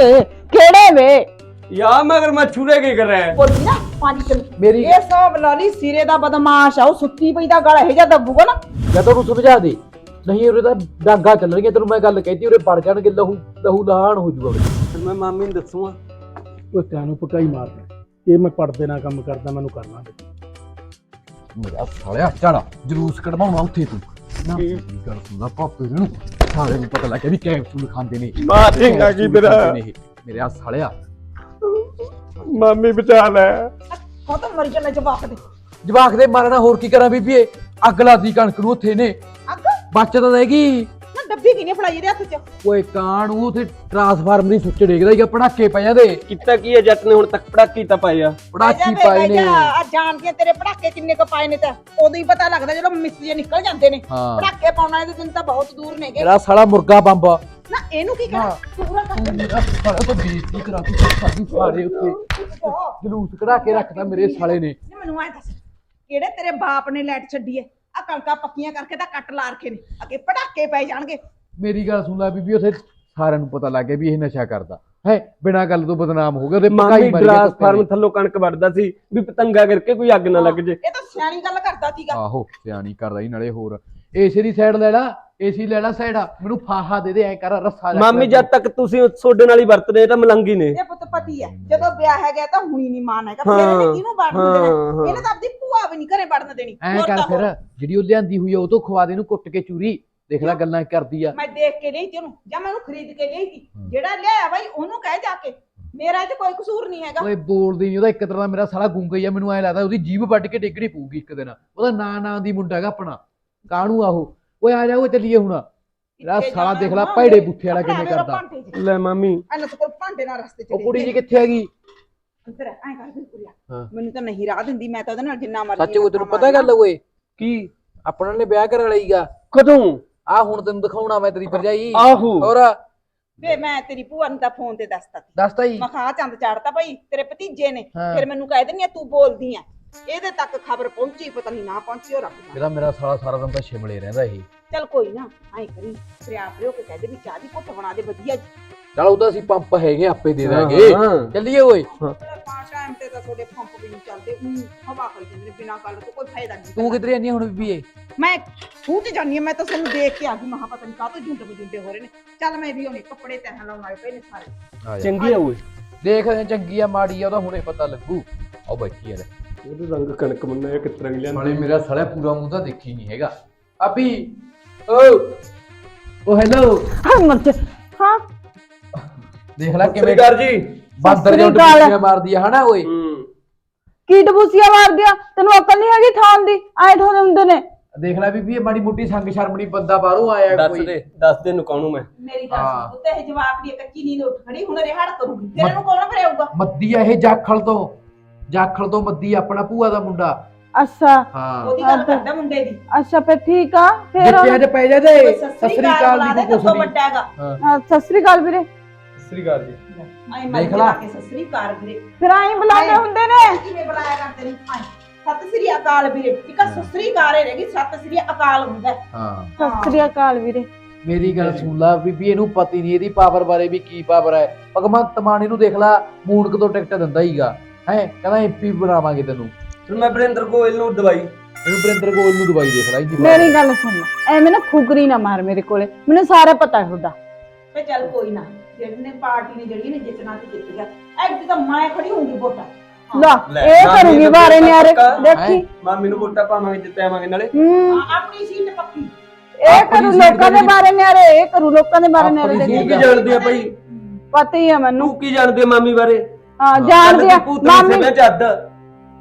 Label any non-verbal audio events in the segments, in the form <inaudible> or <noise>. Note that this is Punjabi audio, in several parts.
ਕਿਹੜੇ ਵੇ? ਯਾ ਮਗਰ ਮੈਂ ਛੁਰੇ ਕੀ ਕਰ ਰਿਹਾ? ਹੈ ਬੋਲੀ ਨਾ ਪਾਣੀ ਚਲ। ਮੇਰੀ ਇਹ ਸਭ ਲਾਲੀ ਸਿਰੇ ਦਾ ਬਦਮਾਸ਼ ਆ ਉਹ ਸੁੱਤੀ ਪਈ ਦਾ ਗਲ ਇਹ ਜਾਂ ਦੱਬੂਗਾ ਨਾ। ਜਾਂ ਤੂੰ ਸੁਝਾ ਦੇ। ਨਹੀਂ ਉਰੇ ਤਾਂ ਡਾਂਗਾ ਚੱਲ ਰਹੀਆਂ ਤੈਨੂੰ ਮੈਂ ਗੱਲ ਕਹਿਤੀ ਉਰੇ ਵੜ ਜਾਣਗੇ ਲਹੂ ਲਹੂ ਲਾਣ ਹੋ ਜੂਗਾ ਮੈਂ ਮਾਮੀ ਨੂੰ ਦੱਸੂਗਾ। ਉਹ ਤੈਨੂੰ ਪਕਾਈ ਮਾਰਦਾ ਇਹ ਮੈਂ ਪੜਦੇ ਨਾਲ ਕੰਮ ਕਰਦਾ ਮੈਨੂੰ ਕਰਨਾ ਦੇ। ਮੇਰਾ ਸਾਲਿਆ ਚੜਾ ਜਲੂਸ ਕਢਵਾਉਣਾ ਉੱਥੇ ਤੂੰ। ਨਾ ਗੱਲ ਸੁਣਦਾ ਪਾਪੇ ਨੂੰ। ਸਾਲੇ ਨੂੰ ਪਤਾ ਲੱਗਿਆ ਵੀ ਕੈਪਸੂਲ ਖਾਂਦੇ ਨੇ ਮਾਰੇਗਾ ਕੀ ਮੇਰਾ ਮੇਰੇ ਆ ਸਾਲਿਆ ਮਾਮੀ ਬਚਾ ਲੈ ਉਹ ਤਾਂ ਮਰ ਜਾਣਾ ਜਵਾਕ ਦੇ ਜਵਾਕ ਦੇ ਮਾਰਨਾ ਹੋਰ ਕੀ ਕਰਾਂ ਬੀਬੀਏ? ਅੱਗ ਲਾਦੀ ਕਣਕ ਨੂੰ ਉੱਥੇ ਨੇ ਅੱਗ? ਬਚਤ ਤਾਂ ਹੈਗੀ। ਨਾ ਡੱਬੀ ਕਿਨੇ ਫੜਾਈ ਇਹਦੇ ਹੱਥ 'ਚ? ਕਾਣ ਉਹ ਤੇ ਟਰਾਂਸਫਾਰਮ ਦੀ ਸੁੱਚ ਡੇਗਦਾ ਹੀ ਆ ਪੜਾਕੇ ਪਏ ਜਾਂਦੇ ਕੀਤਾ ਕੀ ਹੈ ਜੱਟ ਨੇ ਹੁਣ ਤੱਕ ਪੜਾਕੀ ਤਾਂ ਪਾਇਆ ਪੜਾਕੀ ਪਾਏ ਨੇ। ਆ ਜਾਣਦੀਆਂ ਤੇਰੇ ਪੜਾਕੇ ਕਿੰਨੇ ਕੁ ਪਾਏ ਨੇ ਤਾਂ। ਉਦੋਂ ਹੀ ਪਤਾ ਲੱਗਦਾ ਜਦੋਂ ਮਿਸਤਰੀ ਨਿਕਲ ਜਾਂਦੇ ਨੇ। ਪੜਾਕੇ ਪਾਉਣਾ ਇਹਦੇ ਦਿਨ ਤਾਂ ਬਹੁਤ ਦੂਰ ਨੇਗੇ ਜਿਹੜਾ ਸਾਲਾ ਮੁਰਗਾ ਬੰਬ ਨਾ ਇਹਨੂੰ ਕੀ ਕਰਾਂ ਪੂਰਾ ਕਰ ਸਾਲਾ ਤਾਂ ਬੇਇੱਜ਼ਤੀ ਕਰਾ ਤੂੰ ਸਾਡੀ ਸਾਰੇ ਉੱਤੇ। ਜਲੂਸ ਕਢਾ ਕੇ ਰੱਖਦਾ ਮੇਰੇ ਸਾਲੇ ਨੇ। ਮੈਨੂੰ ਐ ਦੱਸ ਕਿਹੜੇ ਤੇਰੇ ਬਾਪ ਨੇ ਲਾਈਟ ਛੱਡੀ ਐ ਆ ਕਣਕਾਂ ਪੱਕੀਆਂ ਕਰਕੇ ਤਾਂ ਕੱਟ ਲਾ ਰੱਖੇ ਨੇ। ਅੱਗੇ ਪਟਾਕੇ ਪੈ ਜਾਣਗੇ। ਮੇਰੀ ਗੱਲ ਸੁਣਦਾ ਲੈ ਬੀਬੀ ਉਥੇ ਸਾਰਿਆਂ ਨੂੰ ਪਤਾ ਲੱਗ ਗਿਆ ਵੀ ਇਹ ਨਸ਼ਾ ਕਰਦਾ। ਹੈ ਬਿਨਾਂ ਗੱਲ ਤੋਂ ਬਦਨਾਮ ਹੋ ਗਿਆ ਉਹਦੇ ਪਕਾਈ ਮਾਮੀ ਮਾਰੀ ਗਲਾਸ ਫਾਰਮ ਥੱਲੋਂ ਕਣਕ ਵੱਢਦਾ ਸੀ ਵੀ ਪਤੰਗਾ ਕਰਕੇ ਕੋਈ ਅੱਗ ਨਾ ਲੱਗ ਜੇ। ਇਹ ਤਾਂ ਸਿਆਣੀ ਗੱਲ ਕਰਦਾ ਸੀਗਾ। ਆਹੋ ਸਿਆਣੀ ਕਰਦਾ ਹੀ ਨਾਲੇ ਹੋਰ। ਏਸੇ ਦੀ ਸਾਈਡ ਲੈ ਲਾ। ਏਸੀ ਲੈ ਲਾ ਸਾਈਡ ਮੈਨੂੰ ਫਾਹਾ ਦੇ ਦੇ ਐ ਕਰ ਰੱਸਾ ਜਾ ਮਾਮੀ ਜਦ ਤੱਕ ਤੁਸੀਂ ਸੋਡੇ ਨਾਲ ਹੀ ਵਰਤਦੇ ਤਾਂ ਮਲੰਗੀ ਨੇ। ਇਹ ਪੁੱਤ ਪਤੀ ਐ ਜਦੋਂ ਵਿਆਹ ਹੈ ਗਿਆ ਤਾਂ ਹੁਣੀ ਨਹੀਂ ਮਾਨ ਹੈਗਾ। ਫਿਰ ਇਹਨੇ ਹਾਂ, ਕਿਹਨੂੰ ਵੜਨ ਹਾਂ, ਦੇਣਾ? ਹਾਂ। ਇਹਨੇ ਤਾਂ ਆਪਦੀ ਭੂਆ ਵੀ ਨਹੀਂ ਘਰੇ ਵੜਨ ਦੇਣੀ। ਐ ਹੋਰ ਕਰ ਤਾਂ ਫਿਰ। ਜਿਹੜੀ ਉਹ ਲਿਆਂਦੀ ਹੋਈ ਆ ਉਹ ਤੋਂ ਖਵਾ ਦੇ ਇਹਨੂੰ ਕੁੱਟ ਕੇ ਚੂਰੀ। ਦੇਖ ਲੈ ਗੱਲਾਂ ਕਰਦੀ ਆ। ਮੈਂ ਦੇਖ ਕੇ ਲਈ ਤੀ ਉਹਨੂੰ ਜਾਂ ਮੈਂ ਉਹਨੂੰ ਖਰੀਦ ਕੇ ਲਈ ਤੀ ਜਿਹੜਾ ਲਿਆਇਆ ਬਾਈ ਉਹਨੂੰ ਕਹਿ ਜਾ ਕੇ। ਮੇਰਾ ਇਹ 'ਚ ਕੋਈ ਕਸੂਰ ਨਹੀਂ ਹੈਗਾ। ਓਏ ਬੋਲਦੀ ਨਹੀਂ ਉਹਦਾ ਇੱਕ ਤਰ੍ਹਾਂ ਦਾ ਮੇਰਾ ਸਾਲਾ ਗੁੰਗਾ ਹੀ ਆ ਮੈਨੂੰ ਐ ਲੱਗਦਾ ਉਹਦੀ ਜੀਭ ਵੱਢ ਕੇ ਡੇਗਣੀ ਪਊਗੀ ਇੱਕ ਦਿਨ। ਉਹਦਾ ਨਾਂ ਨਾਂ ਦੀ ਮੁੰਡਾ ਹੈਗਾ ਆਪਣਾ। ਕਾਹਨੂੰ ਆਹੋ ਓਏ ਆ ਜਾ ਓਏ ਚੱਲੀਏ ਹੁਣ। ਇੱਥੇ ਸਾਲਾ ਦੇਖ ਲੈ ਭੈੜੇ ਬੁੱਥੇ ਵਾਲਾ ਕਿਵੇਂ ਕਰਦਾ। ਲੈ ਮਾਮੀ। ਇਹਨਾਂ ਤੋਂ ਕੋਲ ਭਾਂਡੇ ਨਾਲ ਰਸਤੇ ਚ ਉਹ ਕੁੜੀ ਜੀ। ਕਿੱਥੇ ਹੈਗੀ? ਅੰਦਰ ਐ ਕਰ ਦੇ ਕੁੜੀਆ। ਮੈਨੂੰ ਤਾਂ ਨਹੀਂ ਰਾਹ ਦਿੰਦੀ ਮੈਂ ਤਾਂ ਉਹਦੇ ਨਾਲ ਜਿੰਨਾ ਮਰਜ਼ੀ ਸੱਚ ਉਹ ਤੈਨੂੰ ਪਤਾ ਗੱਲ ਓਏ? ਕੀ? ਆਪਣਾ ਨੇ ਵਿਆਹ ਕਰਾ ਲਈਗਾ ਕਦੋਂ? ਆ ਹੁਣ ਤੈਨੂੰ ਦਿਖਾਉਣਾ ਮੈਂ ਤੇਰੀ ਭਰਜਾਈ। ਆਹੋ। ਹੋਰ? ਵੇ ਮੈਂ ਤੇਰੀ ਭੂਆ ਨੂੰ ਤਾਂ ਫੋਨ ਤੇ ਦੱਸਤਾ ਸੀ। ਦੱਸਤਾ ਜੀ ਮੈਂ ਕਿਹਾ ਚੰਦ ਚਾੜਤਾ ਭਾਈ ਤੇਰੇ ਭਤੀਜੇ ਨੇ। ਫਿਰ ਮੈਨੂੰ ਕਹਿ ਦਿੰਦੀ ਆ ਤੂੰ ਬੋਲਦੀ ਆ। ਇਹਦੇ ਤੱਕ ਖਬਰ ਪਹੁੰਚੀ ਪਤਾ ਨਹੀਂ ਨਾ ਪਹੁੰਚੀ ਉਹ ਰੱਬ ਜਾਣੇ। ਇਹਦਾ ਮੇਰਾ ਸਾਲਾ ਸਾਰਾ ਦਿਨ ਤਾਂ ਸ਼ਿਮਲੇ ਰਹਿੰਦਾ ਇਹ ਚੱਲ ਕੋਈ ਨਾ ਐਂ ਕਰੀ ਪ੍ਰਿਆ ਪ੍ਰਿਓ ਕੇ ਕਹਿ ਦੇ ਵੀ ਚਾਹ ਦੀ ਘੁੱਟ ਬਣਾ ਦੇ ਵਧੀਆ ਜੀ। ਚਲ ਉਹਦਾ ਅਸੀਂ ਪੰਪ ਹੈਗੇ ਆਪੇ ਦੇ ਦਾਂਗੇ। ਹਾਂ। ਚੱਲੀਏ ਓਏ। ਪਾਸ ਟਾਈਮ ਤੇ ਤਾਂ ਤੁਹਾਡੇ ਪੰਪ ਵੀ ਨਹੀਂ ਚੱਲਦੇ ਊਂ ਹਵਾ ਖਾਈ ਜਾਂਦੇ ਬਿਨਾਂ ਗੱਲ ਤੋਂ ਕੋਈ ਫਾਇਦਾ ਨਹੀਂ। ਤੂੰ ਕਿੱਧਰ ਆਨੀ ਹੁਣ ਬੀਬੀ ਏ ਮੈਂ ਤੇ ਜਾਨੀ ਆ ਮੈਂ ਤਾਂ ਤੁਹਾਨੂੰ ਦੇਖ ਕੇ ਆ ਗਈ ਮਹਾ ਪਤਾ ਨਹੀਂ ਕਾਹ ਤੋਂ ਜੁੰਡੇ ਜੁੰਡੇ ਹੋ ਰਹੇ ਨੇ। ਚੱਲ ਮੈਂ ਵੀ ਉਹਨੇ ਕੱਪੜੇ ਤੈਹਾਂ ਲਾਉਣ ਵਾਲੇ ਪਏ ਨੇ ਸਾਰੇ। ਆ ਚੰਗੀ ਆ ਓਏ। ਦੇਖਦੇ ਚੰਗੀ ਆ ਮਾੜੀ ਆ ਉਹਦਾ ਹੁਣੇ ਪਤਾ ਲੱਗੂ। ਆਓ ਬੈਠੀ ਯਾਰ ਉਹਦੇ ਰੰਗ ਕਣਕ ਮੰਨਾ ਕਿਸ ਤਰ੍ਹਾਂ ਨਾਲੇ ਲਿਆਂਦੀ? ਮੇਰਾ ਸਾਲਾ ਪੂਰਾ ਮੂੰਹ ਤਾਂ ਦੇਖੀ ਨਹੀਂ ਹੈਗਾ। ਅਭੀ ਓ! ਓ ਹੈਲੋ ਹਾਂ ਮਰਚ ਹਾਂ। ਦੇਖ ਲੈ ਕਿਵੇਂ ਕਰ ਜੀ। ਬਾਂਦਰ ਜਿਹਾ ਸਤਿ ਸ੍ਰੀ ਅਕਾਲ। ਮਾਰਦੀ ਆ ਹਨਾ ਓਏ? ਹੂੰ। ਕੀ ਡਬੂਸੀਆਂ ਮਾਰਦਿਆ ਤੈਨੂੰ ਅਕਲ ਨਹੀਂ ਹੈਗੀ ਥਾਂ ਦੀ? ਐ ਠੋਦੇ ਹੁੰਦੇ ਨੇ। ਦੇਖ ਲੈ ਬੀਬੀ ਇਹ ਮਾੜੀ ਮੋਟੀ ਸੰਗ ਸ਼ਰਮਣੀ ਬੰਦਾ ਬਾਹਰੋਂ ਆਇਆ ਦੱਸ ਕੋਈ। ਦੇ ਦੱਸ ਦੇ ਨੂੰ ਕੌਣੂ ਮੈਂ। ਮੇਰੀ ਹਾਂ। ਗੱਲ ਸੁਣ ਉੱਤੇ ਇਹ ਜਵਾਬ ਦੀ ਕੱਚੀ ਨੀਂਦ ਉੱਠ ਖੜੀ ਹੁਣ ਰਿਹਾੜ ਕਰੂਗੀ। ਤੇਰੇ ਨੂੰ ਕੌਣ ਭਰੇਊਗਾ ਮੱਦੀ ਆ ਇਹ ਜਾਖਲ ਤੋਂ। ਜਾਖਲ ਤੋਂ ਮੱਦੀ ਆਪਣਾ ਭੂਆ ਦਾ ਮੁੰਡਾ। ਅੱਛਾ। ਹਾਂ। ਉਹਦੀ ਗੱਲ ਕਰਦਾ ਮੁੰਡੇ ਦੀ। ਅੱਛਾ ਫਿਰ ਠੀਕ ਆ ਫਿਰ ਪੈ ਜਾ ਦੇ ਸਤਿ ਸਤਿ ਸ੍ਰੀ ਅਕਾਲ ਦੀ ਤੋਂ ਕੁਛ ਨਹੀਂ ਵੱਡਾ ਹੈਗਾ। ਹਾਂ। ਸਤਿ ਸ੍ਰੀ ਅਕਾਲ ਵੀਰੇ। ਸ੍ਰੀ ਅਕਾਲ ਜੀ। ਐ ਦੇਖ ਮੈਂ ਲਾ। ਕੇ ਸਤਿ ਸ੍ਰੀ ਅਕਾਲ ਵੀਰੇ। ਫਿਰ ਆਈ ਬੁਲਾਉਂਦੇ ਆਏਂ। ਹੁੰਦੇ ਨੇ। ਕਿਵੇਂ ਬੁਲਾਇਆ ਕਰਦੇ ਨੇ? ਐ ਸਤਿ ਸ੍ਰੀ ਅਕਾਲ ਵੀਰੇ। ਇੱਕ ਸਤਿ ਸ੍ਰੀ ਅਕਾਲ ਹੀ ਰਹੇਗੀ ਸਤਿ ਸ੍ਰੀ ਅਕਾਲ ਹੁੰਦਾ। ਹੈ। ਹਾਂ ਸਤਿ ਸ੍ਰੀ ਅਕਾਲ ਵੀਰੇ। ਮੇਰੀ ਗੱਲ ਸੁਣ ਲਾ ਬੀਬੀ ਇਹਨੂੰ ਪਤੀ ਨਹੀਂ ਇਹਦੀ ਪਾਵਰ ਬਾਰੇ ਵੀ ਕੀ ਪਾਵਰ ਹੈ। ਭਗਵੰਤ ਮਾਨ ਇਹਨੂੰ ਦੇਖ ਲਾ ਮੂਨਕ ਤੋਂ ਟਿਕਟ ਦਿੰਦਾ ਹੀਗਾ। ਹੈ ਕਹਿੰਦਾ ਐਮਪੀ ਬਣਾਵਾਂਗੇ ਤੈਨੂੰ। ਫਿਰ ਮੈਂ ਬਰਿੰਦਰ ਗੋਇਲ ਨੂੰ ਦਵਾਈ। ਇਹਨੂੰ ਬਰਿੰਦਰ ਗੋਲ ਨੂੰ ਦਵਾਈ ਦੇਖ ਲਾ ਵਾਰ। ਮੇਰੀ ਗੱਲ ਸੁਣ ਐਵੇਂ ਨਾ ਫੁਕਰੀ ਨਾ ਮਾਰ ਮੇਰੇ ਕੋਲੇ ਮੈਨੂੰ ਸਾਰਾ ਪਤਾ ਤੁਹਾਡਾ। ਤੇ ਚੱਲ ਕੋਈ ਨਾ ਜਿਹਨੇ ਪਾਰਟੀ ਨੇ ਜਿਹੜੀ ਨੇ ਜਿੱਤਣਾ ਤੇ ਜਿੱਤ ਗਿਆ ਐਕਟ ਤਾਂ ਮੈਂ ਖੜੀ ਹੋਊਂਗੀ ਵੋਟਾਂ। ਲਾ ਲੈ, ਇਹ ਨਾ ਕਰੂਗੀ ਬਾਰੇ ਨਿਆਰੇ ਪੱਕਾ। ਦੇਖੀ। ਮਾਮੀ ਨੂੰ ਵੋਟਾਂ ਪਾਵਾਂਗੇ ਜਿੱਤੇ ਆਵਾਂਗੇ ਨਾਲੇ। ਹੂੰ। ਹਾਂ, ਆਪਣੀ ਸੀਟ ਪੱਕੀ। ਇਹ ਆਪਣੀ ਕਰੂ ਸੀਟ ਲੋਕਾਂ ਦੇ ਦੇ ਬਾਰੇ ਨਿਆਰੇ ਇਹ ਕਰੂ ਲੋਕਾਂ ਦੇ ਬਾਰੇ ਨਿਆਰੇ ਆਪਣੀ ਦੇਖੀ। ਕੀ ਜਾਣਦੀ ਆ ਭਾਈ? ਪਤਾ ਹੀ ਆ ਮੈਨੂੰ। ਤੂੰ ਕੀ ਜਾਣਦੀ ਆ ਮਾਮੀ ਬਾਰੇ? ਹਾਂ ਜਾਣਦੀ ਆ ਮਾਮੀ ਮੈਂ ਚੱਦ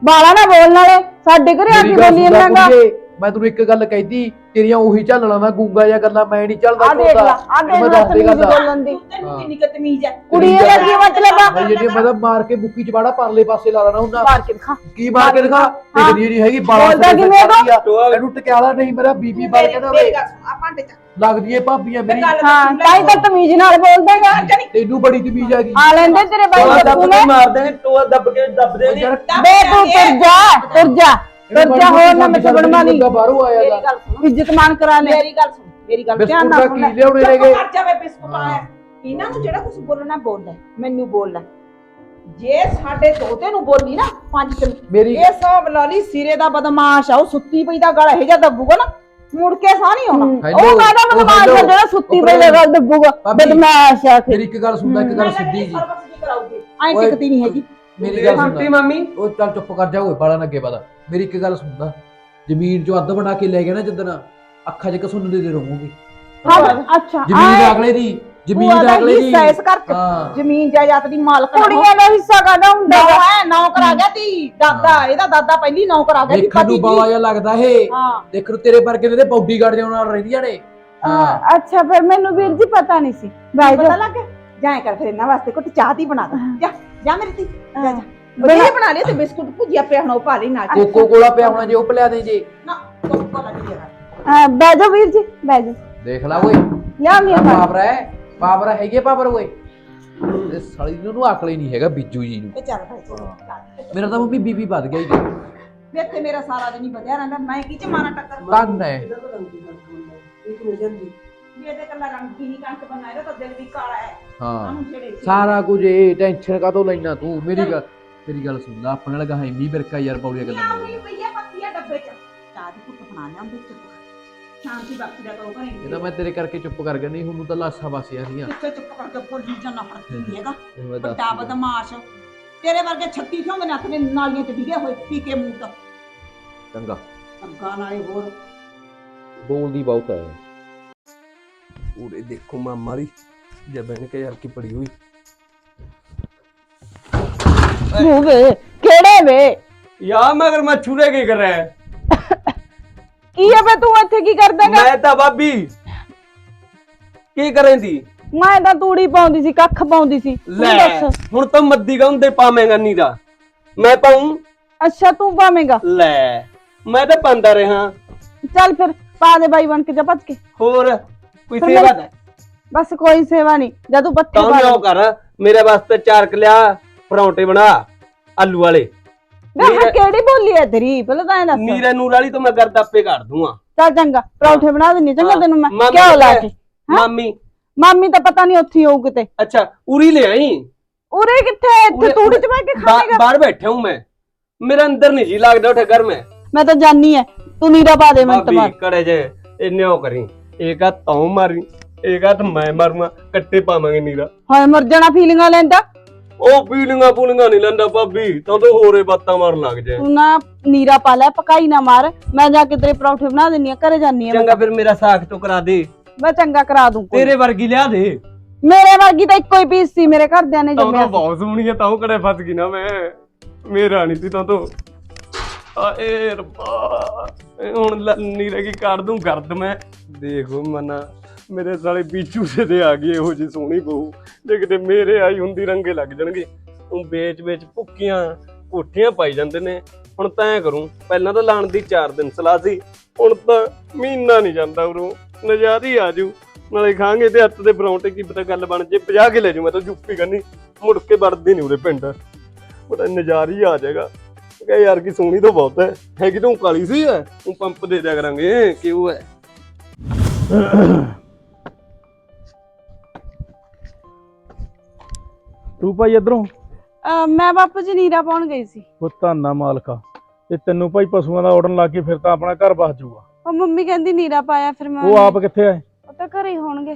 ਬਾਲਾ ਨਾ ਬੋਲਣ ਵਾਲੇ ਸਾਡੇ ਘਰੇ ਆ ਕੇ ਬੋਲੀ ਜਾਂਦਾਗਾ ਕੁੜੀਏ, ਮੈਂ ਤੈਨੂੰ ਇੱਕ ਗੱਲ ਕਹਿਤੀ ਤੇਰੀਆਂ ਉਹੀ ਝੱਲਣਾ ਮੈਂ ਗੂੰਗਾ ਜਾਂ ਗੱਲਾਂ ਮੈਂ ਨਹੀਂ ਚੱਲਦਾ ਆ ਦੇਖ ਲਾ ਆ ਦੇਖ ਮੈਂ ਲਾ ਤਮੀਜ਼ ਗੱਲ। ਬੋਲਣ ਦੀ। ਤੈਨੂੰ। ਕਿੰਨੀ ਕੁ ਤਮੀਜ਼ ਹੈ। ਕੁੜੀ ਦਾ ਕੀ ਮਤਲਬ ਆ? ਜਿਹੜੀ ਮੈਂ ਮਾਰ ਕੇ ਬੁੱਕੀ ਚ ਬਾੜਾ ਪਰਲੇ ਪਾਸੇ ਲਾ ਲੈਣਾ ਹੁੰਦਾ ਮਾਰ ਕੇ ਦਿਖਾ। ਕੀ ਮਾਰ ਕੇ ਦਿਖਾ। ਟਿਕਦੀ ਨਹੀਂ ਹੈਗੀ ਬਾਲਾਂ ਬੋਲਦਾ ਕਿਵੇਂ। ਟੋਆ ਇਹਨੂੰ ਟਕਿਆਲਾ ਨਹੀਂ ਮੇਰਾ ਬੀਬੀ ਬਾਲ ਮੇਰੀ ਕਹਿੰਦਾ ਵੇ। ਗੱਲ ਸੁਣ ਆ ਭਾਂਡੇ ਚ। ਲੱਗਦੀ ਏ ਭਾਬੀਆਂ ਮੇਰੀ। ਹਾਂ ਲੈ। ਤਾਂ ਤਮੀਜ਼ ਨਾਲ ਬੋਲਦਾਗਾ ਤੈਨੂੰ ਬੜੀ ਤਮੀਜ਼ ਆ ਗਈ ਆ ਲੈਂਦੇ ਤੇਰੇ ਬਾਈ ਦੱਬ ਕੇ ਨੇ। ਮਾਰ ਦੇਣਗੇ ਟੋਆ ਦੱਬ ਕੇ ਦੱਬ ਯਾਰ ਬੇ ਤੂੰ ਤੁਰ ਜਾ ਤੁਰ ਜਾ। ਜਾ ਹੋਰ ਨਾ ਮੈਂ ਬਣਵਾ ਬਾਹਰੋਂ ਆਇਆਗਾ ਮੇਰੀ ਗੱਲ ਸੁਣ। ਇੱਜ਼ਤ ਮਾਨ ਕਰਾ ਲੈ। ਮੇਰੀ ਗੱਲ ਸੁਣ। ਮੇਰੀ ਗੱਲ ਧਿਆਨ ਬਿਸਕੁਟ ਨਾਲ ਦਾ ਸੁਣ ਕੀ ਲੈ। ਲਿਆਉਣੇ ਨੇਗੇ? ਕਰ ਜਾਵੇ ਬਿਸਕੁਟ ਆਇਆ। ਇਹਨਾਂ ਨੂੰ ਜਿਹੜਾ ਕੁਝ ਬੋਲਣਾ ਬੋਲ ਲੈ। ਮੈਨੂੰ ਬੋਲ ਲੈ। ਜੇ ਸਾਡੇ ਦੋਤੇ ਨੂੰ ਬੋਲੀ ਨਾ ਪੰਜ ਕਿਲੋ। ਮੇਰੀ ਇਹ ਸਭ ਲਾਲੀ ਸਿਰੇ ਦਾ ਬਦਮਾਸ਼ ਆ ਉਹ ਸੁੱਤੀ ਪਈ ਦਾ ਗਲ ਇਹ ਜਿਹਾ ਦੱਬੂਗਾ ਨਾ ਮੁੜ ਕੇ ਸਾਹ ਨਹੀਂ ਆਉਣਾ। ਉਹ ਕਾਹਦਾ ਬਦਮਾਸ਼ ਆ ਜਿਹੜਾ ਸੁੱਤੀ ਪਈ ਦਾ ਗੱਲ ਦੱਬੂਗਾ? ਬਦਮਾਸ਼ ਆ ਫਿਰ। ਮੇਰੀ ਇੱਕ ਗੱਲ ਸੁਣਦਾ ਇੱਕ ਗੱਲ ਸਿੱਧੀ ਜੀ। ਐਂ ਟਿਕਦੀ ਨਹੀਂ ਹੈਗੀ। ਮੇਰੀ ਗੱਲ ਸੁਣਦਾ ਮੰਮੀ। ਉਹ ਚੱਲ ਚੁੱਪ ਕਰ ਜਾ ਓਏ ਬਾਲਾ ਲੱਗੇ ਪਤਾ ਮੇਰੀ ਇੱਕ ਗੱਲ ਸੁਣਦਾ ਜ਼ਮੀਨ ਚੋਂ ਅੱਧ ਬਣਾ ਕੇ ਲੈ ਗਿਆ ਨਾ ਜਿੱਦਣ ਅੱਖਾਂ 'ਚ ਕਸੁੰਨ ਦੇ ਦੇ ਰਹੂੰਗੀ। ਹਾਂ ਅੱਛਾ। ਜ਼ਮੀਨ ਅਗਲੇ ਦੀ ਜ਼ਮੀਨ ਦਾ ਅਗਲੇ ਦੀ। ਹਿੱਸਾ ਇਸ ਕਰਕੇ। ਜ਼ਮੀਨ ਜਾਇਦਾਦ ਦੀ ਮਾਲਕ ਕੁੜੀਆਂ ਦਾ ਹਿੱਸਾ ਕਾਹਦਾ ਹੁੰਦਾ ਨੌ? ਹੈ ਨੌਕਰ ਆ ਗਿਆ ਤੀ। ਦਾਦਾ ਇਹਦਾ ਦਾਦਾ ਪਹਿਲੀ ਨੌਕਰ ਆ ਗਿਆ ਤੀ ਦੇਖਣ ਨੂੰ ਬਾਵਾ ਜਿਹਾ ਲੱਗਦਾ ਇਹ। ਹਾਂ। ਦੇਖ ਨੂੰ ਤੇਰੇ ਵਰਗੇ ਦੇ ਬਾਡੀਗਾਰਡ ਦੇ ਨਾਲ ਰਹਿੰਦੀਆਂ ਨੇ। ਅੱਛਾ ਫਿਰ ਮੈਨੂੰ ਵੀਰ ਜੀ ਪਤਾ ਨਹੀਂ ਸੀ। ਬਾਈ ਪਤਾ ਲੱਗ ਗਿਆ? ਜਾਏ ਕਰ ਫਿਰ ਇਹਨਾਂ ਵਾਸਤੇ ਕੁਝ ਚਾਹ ਦੀ ਬਣਾ ਦੇ। ਜਾ। ਜਾ ਮੇਰੀ ਤੀ ਜਾ ਜਾ। ਬਣਾ- ਬਣਾ ਲਿਆ ਤੇ ਬਿਸਕੁਟ ਭੁਜੀਆ ਪਿਆ ਹੁਣ ਉਹ ਪਾ ਲਈ ਨਾਲ ਕੋਕੋ ਕੋਲਾ ਪਿਆ ਹੋਣਾ ਜੇ ਉਹ ਪਿਲਾ ਦੇ ਜੇ। ਨਾ ਕੋਕੋ ਲੱਗੀ ਆ ਹਾਂ, ਬਹਿ ਜਾਓ ਵੀਰ ਜੀ ਬਹਿ ਜਾਓ। ਦੇਖ ਲੈ ਓਏ। ਲਿਆ ਮੇਰਾ। ਪਾਵਰ ਹੈ ਪਾਵਰ ਹੈਗੀ ਹੈ ਪਾਵਰ ਓਏ। ਇਹ ਸਾਲੀ ਨੂੰ ਹੀ ਨਹੀਂ ਹੈਗਾ ਬਿੱਜੂ ਜੀ ਨੂੰ। ਤੇ ਚੱਲ ਭਾਈ ਮੇਰਾ ਤਾਂ ਮੰਮੀ ਬੀਬੀ ਵੱਧ ਗਿਆ ਹੀ ਵੇ ਤੇ ਮੇਰਾ ਸਾਰਾ ਦਿਨ ਹੀ ਵਧਿਆ ਰਹਿੰਦਾ ਮੈਂ ਕੀ ਚ ਮਾਰਾਂ ਟੱਕਰ? ਤੰਨ ਹੈ। ਵੀ ਇਹਦੇ ਕੱਲਾ ਰੰਗ ਕੀ ਨਹੀਂ ਕੰਟ ਬਣਾ ਇਹਦਾ ਤਾਂ ਦਿਲ ਵੀ ਕਾਲਾ ਹੈ। ਹਾਂ। ਸਾਨੂੰ ਛੇੜੇ ਸੀ। ਸਾਰਾ ਕੁਝ ਇਹ ਟੈਨਸ਼ਨ ਕਾਤੋਂ ਲੈਣਾ ਤੂੰ? ਮੇਰੀ ਗੱਲ ਮੇਰੀ ਗੱਲ ਸੁਣ ਲੈ ਆਪਣੇ ਲਗਾ ਹੈ ਮੀ ਬਿਰਕਾ ਯਾਰ ਪੌੜੀਆਂ ਗੱਲਾਂ ਲਿਆਓ ਕਰਦਾ। ਵੀ ਪਈਆ ਪੱਤੀਆ ਡੱਬੇ ਚ? ਚਾਹ ਦੀ ਕੁੱਟ ਬਣਾ ਲਿਆਉਂਦੇ ਚੁੱਪ ਸ਼ਾਂਤੀ ਬਖਸ਼ ਦਿਆ ਕਰੋ ਘਰੇ ਇਹ ਤਾਂ ਮੈਂ ਤੇਰੇ ਕਰਕੇ ਚੁੱਪ ਕਰ ਗਿਆ। ਨਹੀਂ ਹੁਣ ਤਾਂ ਲਾਸਾ ਵਾਸੀਆਂ ਸੀਆਂ ਕਿੱਥੇ ਚੁੱਪ ਕਰਕੇ ਭੁੱਲੀ ਜਾਣਾ ਫ਼ਰਕ ਨਹੀਂ ਹੈਗਾ। ਤੈਨੂੰ ਮੈਂ ਦੱਸ ਵੱਡਾ ਬਦਮਾਸ਼। ਤੇਰੇ ਵਰਗੇ 36 ਕਿਉਂ ਨੇ ਆਪਣੇ ਨਾਲੀਆਂ ਚ ਡਿੱਗੇ ਹੋਏ ਪੀ ਕੇ ਮੂੰਹ ਤੋਂ। ਚੰਗਾ। ਅੱਗਾ ਨਾਲੇ ਹੋਰ। ਬੋਲਦੀ ਬਹੁਤ ਹੈ। ਪੂਰੇ ਦੇਖੋ ਮਾਮਾ ਦੀ ਜਬਨ ਕੇ ਯਾਰ ਕੀ ਪੜੀ ਹੋਈ। ਤੂੰ ਵੇ ਕਿਹੜੇ ਵੇ? ਯਾ ਮਗਰ ਮੈਂ ਛੁਰੇ ਕੀ ਕਰ ਰਿਹਾ ਹੈ? ਕੀ ਆ ਬੇ ਤੂੰ ਇੱਥੇ ਕੀ ਕਰਦਾਗਾ ਮੈਂ ਤਾਂ ਬਾਬੀ ਕੀ ਕਰੇਂਦੀ? ਮੈਂ ਤਾਂ ਤੂੜੀ ਪਾਉਂਦੀ ਸੀ ਕੱਖ ਪਾਉਂਦੀ ਸੀ। ਤੂੰ ਲੈ ਦੱਸ। ਹੁਣ ਤਾਂ ਮੱਦੀ ਗਾਉਂਦੇ ਪਾਵੇਂਗਾ ਨੀਰਾ ਮੈਂ ਪਾਉਂ? ਅੱਛਾ ਤੂੰ ਪਾਵੇਂਗਾ। ਲੈ ਮੈਂ ਤਾਂ ਪਾਉਂਦਾ ਰਿਹਾ। ਚੱਲ ਫਿਰ ਪਾ ਦੇ ਬਾਈ ਬਣ ਕੇ ਜਾ ਭੱਜ ਕੇ। ਹੋਰ? ਕੋਈ ਸੇਵਾ ਦਾ। ਬਸ ਕੋਈ ਸੇਵਾ ਨਹੀਂ ਜਦ ਤੂੰ ਬੱਤੀ ਤਾਂ ਵੀ ਕਰ ਮੇਰੇ ਵਾਸਤੇ ਚਾਰ ਕਲਿਆ ਪਰੌਂਠੇ ਬਣਾ ਆਲੂ ਵਾਲੇ। ਮੈਂ ਮੇਰਾ- ਕਿਹੜੀ ਬੋਲੀ ਹੈ ਤੇਰੀ? ਪਹਿਲਾਂ ਤਾਂ ਐਂ ਦੱਸ। ਨੂਰ ਵਾਲੀ ਤਾਂ ਮੈਂ ਗਰਦ ਆਪੇ ਕਰ ਚੱਲ ਚੰਗਾ ਪਰੌਂਠੇ ਬਣਾ ਦਿੰਨੀ ਚੰਗਾ ਤੈਨੂੰ ਮੈਂ। ਮਾਮੀ ਕਿਉਂ ਲਾ ਕੇ ਮਾਮੀ। ਮਾਮੀ ਤਾਂ ਪਤਾ ਨਹੀਂ ਉੱਥੇ ਹੋਊ ਕਿਤੇ। ਅੱਛਾ ਉਰੀ ਲੈ ਆਈ? ਉਰੇ ਕਿੱਥੇ ਇੱਥੇ ਤੂੜੀ ਚ ਬੈ ਕੇ ਬਾ- ਬਾਹਰ ਬੈਠਾ ਹੂੰ ਮੈਂ। ਮੇਰਾ ਅੰਦਰ ਨਹੀਂ ਜੀ ਲੱਗਦਾ ਉਠੇ ਘਰ ਮੈਂ ਮੈਂ ਤਾਂ ਜਾਨੀ ਐ। ਤੂੰ ਨੀਰਾ ਪਾ ਦੇ ਮੈਂ ਤਾਂ ਕੜੇ ਜੇ ਇੰਨੇ ਉਹ ਕਰੀ। ਇੱਕ ਹੱਥ ਤੂੰ ਮਾਰੀ ਇੱਕ ਹੱਥ ਮੈਂ ਮਾਰੂੰਗਾ ਕੱਟੇ ਪਾਵਾਂਗੇ ਨੀਰਾ। ਹਾਏ ਮਰ ਜਾਣਾ ਫੀਲਿੰਗਾਂ ਲੈਂਦਾ? ਉਹ ਫੀਲਿੰਗਾਂ ਫੂਲਿੰਗਾਂ ਨਹੀਂ ਲੈਂਦਾ ਭਾਬੀ ਤਾਂ ਤੂੰ ਹੋਰੇ ਬਾਤਾਂ ਮਾਰਨ ਲੱਗ ਜਾਏ। ਤੂੰ ਨਾ ਨੀਰਾ ਪਾ ਲੈ ਪਕਾਈ ਨਾ ਮਾਰ। ਮੈਂ ਜਾ ਕੇ ਤੇਰੇ ਪਰੌਂਠੇ ਬਣਾ ਦਿੰਨੀ ਆ ਘਰੇ ਜਾਨੀ ਆ ਚੰਗਾ ਫਿਰ ਮੇਰਾ ਸਾਖ ਤੋਂ ਕਰਾ ਦੇ। ਮੈਂ ਚੰਗਾ ਕਰਾ ਦੂੰ ਕੋਈ। ਤੇਰੇ ਵਰਗੀ ਲਿਆ ਦੇ। ਮੇਰੇ ਵਰਗੀ ਤਾਂ ਇੱਕੋ ਹੀ ਪੀਸ ਸੀ ਮੇਰੇ ਘਰਦਿਆਂ ਨੇ ਜੰਮਿਆ ਤਾਂ ਬਹੁਤ ਸੋਹਣੀ ਹੈ ਤਾਂ ਉਹ ਕੜੇ ਫਸ ਗਈ ਨਾ ਮੈਂ। ਮੇਰਾ ਨਹੀਂ ਸੀ ਤਾਂ ਤੋ। ਆਏ ਰੱਬਾ। ਇਹ ਹੁਣ ਲ- ਨੀਰੇ ਕੀ ਕਰ ਦੂੰ? ਗਰਦ ਮੈਂ। ਦੇਖੋ ਮਨਾ, ਮੇਰੇ ਸਾਲੇ ਪੀਚੂ ਸੇ ਤੇ ਆ ਗਈ, ਇਹੋ ਜੀ ਸੋਹਣੀ ਬਹੂ। ਜੇ ਕਿਤੇ ਮੇਰੇ ਆਈ ਹੁੰਦੀ, ਰੰਗੇ ਲੱਗ ਜਾਣਗੇ। ਉਹ ਵੇਚ ਵੇਚ ਭੁੱਕੀਆਂ ਕੋਠੀਆਂ ਪਾਈ ਜਾਂਦੇ ਨੇ। ਹੁਣ ਤਾਂ ਐ ਕਰੂੰ, ਪਹਿਲਾਂ ਤਾਂ ਲਾਣ ਦੀ 4 ਦਿਨ ਸਲਾਹ ਸੀ। ਹੁਣ ਤਾਂ ਮਹੀਨਾ ਨਹੀਂ ਜਾਂਦਾ ਉਰੋਂ। ਨਜ਼ਾਰੀ ਆ ਜੂ ਨਾਲੇ ਖਾਂਗੇ ਤੇ ਹੱਥ ਦੇ ਪਰੌਂਠੇ, ਕੀ ਪਤਾ ਗੱਲ ਬਣ ਜੇ। 50 ਕੇ ਲੈ ਜੂ ਮੈਂ ਤਾਂ ਯੂਪੀ ਕਰਨੀ। ਮੁੜ ਕੇ ਵੜਦੀ ਨਹੀਂ ਉਰੇ ਪਿੰਡ। ਉਹਦਾ ਹੀ ਆ ਜਾਏਗਾ। ਕਹੇ ਯਾਰ ਕੀ ਸੋਹਣੀ ਤਾਂ ਬਹੁਤ ਹੈ। ਹੈ ਕਿ ਤੂੰ ਕਾਲੀ ਸੀ? ਹੈ। ਤੂੰ ਪੰਪ ਦੇ ਦਿਆ ਕਰਾਂਗੇ। ਕਿਉਂ ਹੈ? ਤੂੰ ਭਾਈ ਇਧਰੋਂ? ਅਹ ਮੈਂ ਬਾਪੂ ਜੀ ਨੀਰਾ ਪਾਉਣ ਗਈ ਸੀ। ਉਹ ਧੰਨਾ ਮਾਲਕਾ। ਤੇ ਤੈਨੂੰ ਭਾਈ ਪਸ਼ੂਆਂ ਦਾ ਔੜਨ ਲੱਗ ਕੇ ਫਿਰ ਤਾਂ ਆਪਣਾ ਘਰ ਬਸ ਜਾਊਗਾ। ਉਹ ਮੰਮੀ ਕਹਿੰਦੀ ਨੀਰਾ ਪਾਇਆ ਫਿਰ ਮੈਂ ਉਹ ਆਪ ਕਿੱਥੇ ਆਏ ਉਹ ਤਾਂ ਘਰੇ ਹੀ ਹੋਣਗੇ।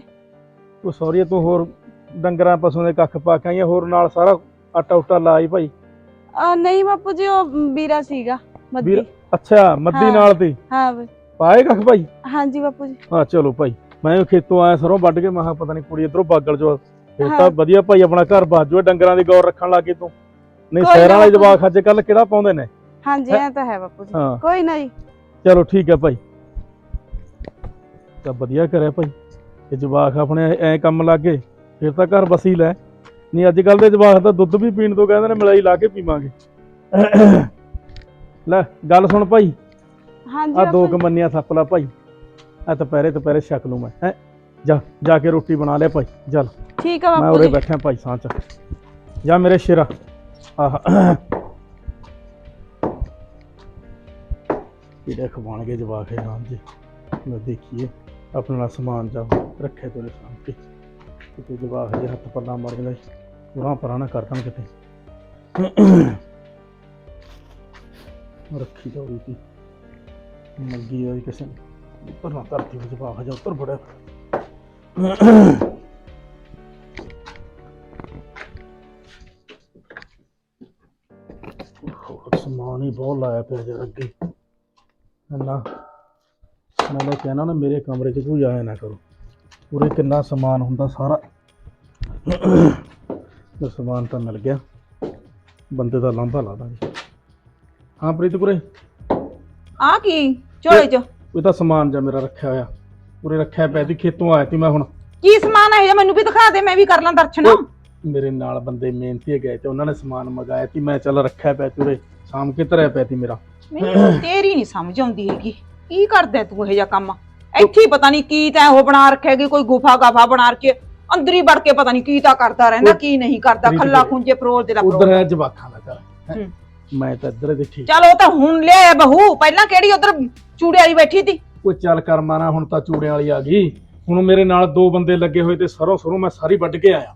ਉਹ ਸੌਰੀ ਤੂੰ ਹੋਰ ਡੰਗਰਾਂ ਪਸ਼ੂਆਂ ਦੇ ਕੱਖ ਪਾ ਕੇ ਆਈ ਆਂ, ਹੋਰ ਨਾਲ ਸਾਰਾ ਆਟਾ ਉਟਾ ਲਾਈ ਭਾਈ। ਅਹ ਨਹੀਂ ਬਾਪੂ ਜੀ ਉਹ ਵੀਰਾ ਸੀਗਾ ਮੱਦੀ। ਵੀਰਾ? ਅੱਛਾ ਮੱਦੀ ਹਾਂ। ਨਾਲ ਤੇ? ਹਾਂ ਬ- ਪਾਏ ਕੱਖ ਭਾਈ? ਹਾਂਜੀ ਬਾਪੂ ਜੀ। ਹਾਂ ਚਲੋ ਭਾਈ। ਮੈਂ ਵੀ ਖੇਤੋਂ ਆਇਆ ਸਰੋਂ ਵੱਢ ਕੇ ਮੈਂ ਕਿਹਾ ਪਤਾ ਨਹੀਂ ਕੁੜੀ ਇਧਰੋਂ ਬਾਗਲ ਚੋਂ ਫਿਰ ਹਾਂ। ਤਾਂ ਵਧੀਆ ਭਾਈ ਆਪਣਾ ਘਰ ਬਸ ਜਾਊ ਡੰਗਰਾਂ ਦੀ ਗੌਰ ਰੱਖਣ ਲੱਗੇ ਤੂੰ। ਨਹੀਂ ਕੋਈ ਸ਼ਹਿਰਾਂ ਵਾਲੇ ਨਾ ਜਵਾਕ ਅੱਜ ਕੱਲ ਕਿਹੜਾ ਪਾਉਂਦੇ ਨੇ? ਹਾਂਜੀ ਇਹ ਤਾਂ ਹੈ ਬਾਪੂ ਜੀ। ਹਾਂ। ਕੋਈ ਨਾ ਜੀ। ਚਲੋ ਠੀਕ ਹੈ ਭਾਈ। ਤਾਂ ਵਧੀਆ ਕਰਿਆ ਭਾਈ। ਇਹ ਜਵਾਕ ਆਪਣੇ ਐ ਕੰਮ ਲੱਗੇ ਫਿਰ ਤਾਂ ਘਰ ਬਸੀ ਲੈ। ਨਹੀਂ ਅੱਜ ਕੱਲ ਦੇ ਜਵਾਕ ਤਾਂ ਦੁੱਧ ਵੀ ਪੀਣ ਤੋਂ ਕਹਿੰਦੇ ਨੇ ਮਲਾਈ ਲਾ ਕੇ ਪੀਵਾਂਗੇ। ਲੈ ਗੱਲ ਸੁਣ ਭਾਈ। ਹਾਂਜੀ ਆ ਦੋ। ਕਮੰਨੀਆਂ ਥੱਪ ਲਾ ਭਾਈ। ਆ ਦੁਪਹਿਰੇ ਦੁਪਹਿਰੇ ਛਕ ਲੂ ਮੈਂ ਹੈ? ਜਾ ਜਾ ਕੇ ਰੋਟੀ ਬਣਾ ਲੈ ਭਾਈ ਚੱਲ। ਠੀਕ ਆ ਮੈਂ ਬਾਪੂ ਉਰੇ ਜੀ। ਬੈਠਾ ਭਾਈ ਸਾਂ ਚ। ਜਾ ਮੇਰੇ ਸ਼ੇਰਾ। ਆਹ। ਕਿਹੜੇ ਖਵਾਣਗੇ ਜਵਾਕ ਹੈ ਰਾਮ ਜੀ? ਮੈਂ ਦੇਖੀਏ ਆਪਣਾ ਸਮਾਨ ਜਾ ਰੱਖੇ ਤੇਰੇ ਸਾਹਮਣੇ। ਕਿਤੇ ਜਵਾਕ ਜੇ ਹੱਥ ਪੱਲਾ ਮਰ ਜਾਂਦਾ ਪੂਰਾ ਪਰਾਂ ਨਾ ਕਰ ਦੇਣ ਕਿਤੇ। ਰੱਖੀ ਦੌੜੀ ਤੀ ਮੰਗੀ ਹੋਈ ਕਿਸੇ ਨੇ। ਪਰ ਨਾ ਧਰਤੀ ਵਿੱਚ ਜਵਾਕ ਜਾ ਉੱਤਰ ਬੜਾ ਸਮਾਨ ਹੀ ਬਹੁਤ ਲਾਇਆ ਪਿਆ ਜਰ ਅੱਗੇ। ਨਾ ਮੈਂ ਤਾਂ ਕਹਿਣਾ ਨਾ ਮੇਰੇ ਕਮਰੇ 'ਚ ਕੋਈ ਆਇਆ ਨਾ ਕਰੋ। ਪੂਰੇ ਕਿੰਨਾ ਸਮਾਨ ਹੁੰਦਾ ਸਾਰਾ। ਤੇ ਸਮਾਨ ਤਾਂ ਮਿਲ ਗਿਆ। ਬੰਦੇ ਦਾ ਲਾਂਭਾ ਲਾ ਦਾਂਗੇ। ਹਾਂ ਪ੍ਰੀਤ ਕੁਰੇ ਆ ਕੀ? ਝੋਲੇ ਚ। ਉਹ ਤਾਂ ਸਮਾਨ ਜਾਂ ਮੇਰਾ ਰੱਖਿਆ ਹੋਇਆ। ਪੂਰੇ ਰੱਖਿਆ ਪਿਆ ਸੀ ਖੇਤੋਂ ਆਇਆ ਸੀ ਮੈਂ ਹੁਣ। ਕੀ ਸਮਾਨ ਹੈ ਮੈਨੂੰ ਵੀ ਦਿਖਾ ਦੇ ਮੈਂ ਵੀ ਕਰ ਲਾਂ ਦਰਸ਼ਨ। ਮੇਰੇ ਨਾਲ ਬੰਦੇ ਮਿਹਨਤੀ ਗਏ ਤੇ ਉਹਨਾਂ ਨੇ ਸਮਾਨ ਮੰਗਾਇਆ ਸੀ ਮੈਂ ਚੱਲ ਰੱਖਿਆ ਪਿਆ ਤੁਰੇ ਸ਼ਾਮ ਕੇ ਧਰਿਆ ਪਿਆ ਸੀ ਮੇਰਾ। ਮੈਨੂੰ ਤੇਰੀ ਨਹੀਂ ਸਮਝ ਆਉਂਦੀ ਹੈਗੀ। ਕੀ ਕਰਦਾ ਤੂੰ ਇਹ ਜਿਹਾ ਕੰਮ? ਇੱਥੇ ਹੀ ਪਤਾ ਨਹੀਂ ਕੀ ਤੈਂ ਉਹ ਬਣਾ ਰੱਖਿਆਗੀ ਕੋਈ ਗੁਫਾ ਗਾਫਾ ਬਣਾ ਕੇ ਅੰਦਰ ਹੀ ਵੜ ਕੇ ਪਤਾ ਨਹੀਂ ਕੀ ਤਾਂ ਕਰਦਾ ਰਹਿੰਦਾ ਕੀ ਨਹੀਂ ਕਰਦਾ ਖੱਲਾ। ਖੁੰਝੇ ਫਰੋਲ ਦੇ ਦਾ ਉਧਰ ਹੈ ਜਵਾਖਾਂ ਦਾ ਘਰ ਹੈਂ। ਹੂੰ। ਮੈਂ ਤਾਂ ਇੱਧਰ ਦੇ ਠੀਕ ਚਲ ਉਹ ਤਾਂ ਹੁਣ ਲਿਆ ਬਹੂ ਪਹਿਲਾਂ ਕਿਹੜੀ ਉਧਰ ਚੂੜੇ ਵਾਲੀ ਬੈਠੀ ਸੀ? ਕੋਈ ਚੱਲ ਕਰ ਮਾਰਾ ਹੁਣ ਤਾਂ ਚੂੜਿਆਂ ਵਾਲੀ ਆ ਗਈ। ਹੁਣ ਮੇਰੇ ਨਾਲ ਦੋ ਬੰਦੇ ਲੱਗੇ ਹੋਏ ਤੇ ਸਰੋਂ ਸਰੋਂ ਮੈਂ ਸਾਰੀ ਵੱਢ ਕੇ ਆਇਆ।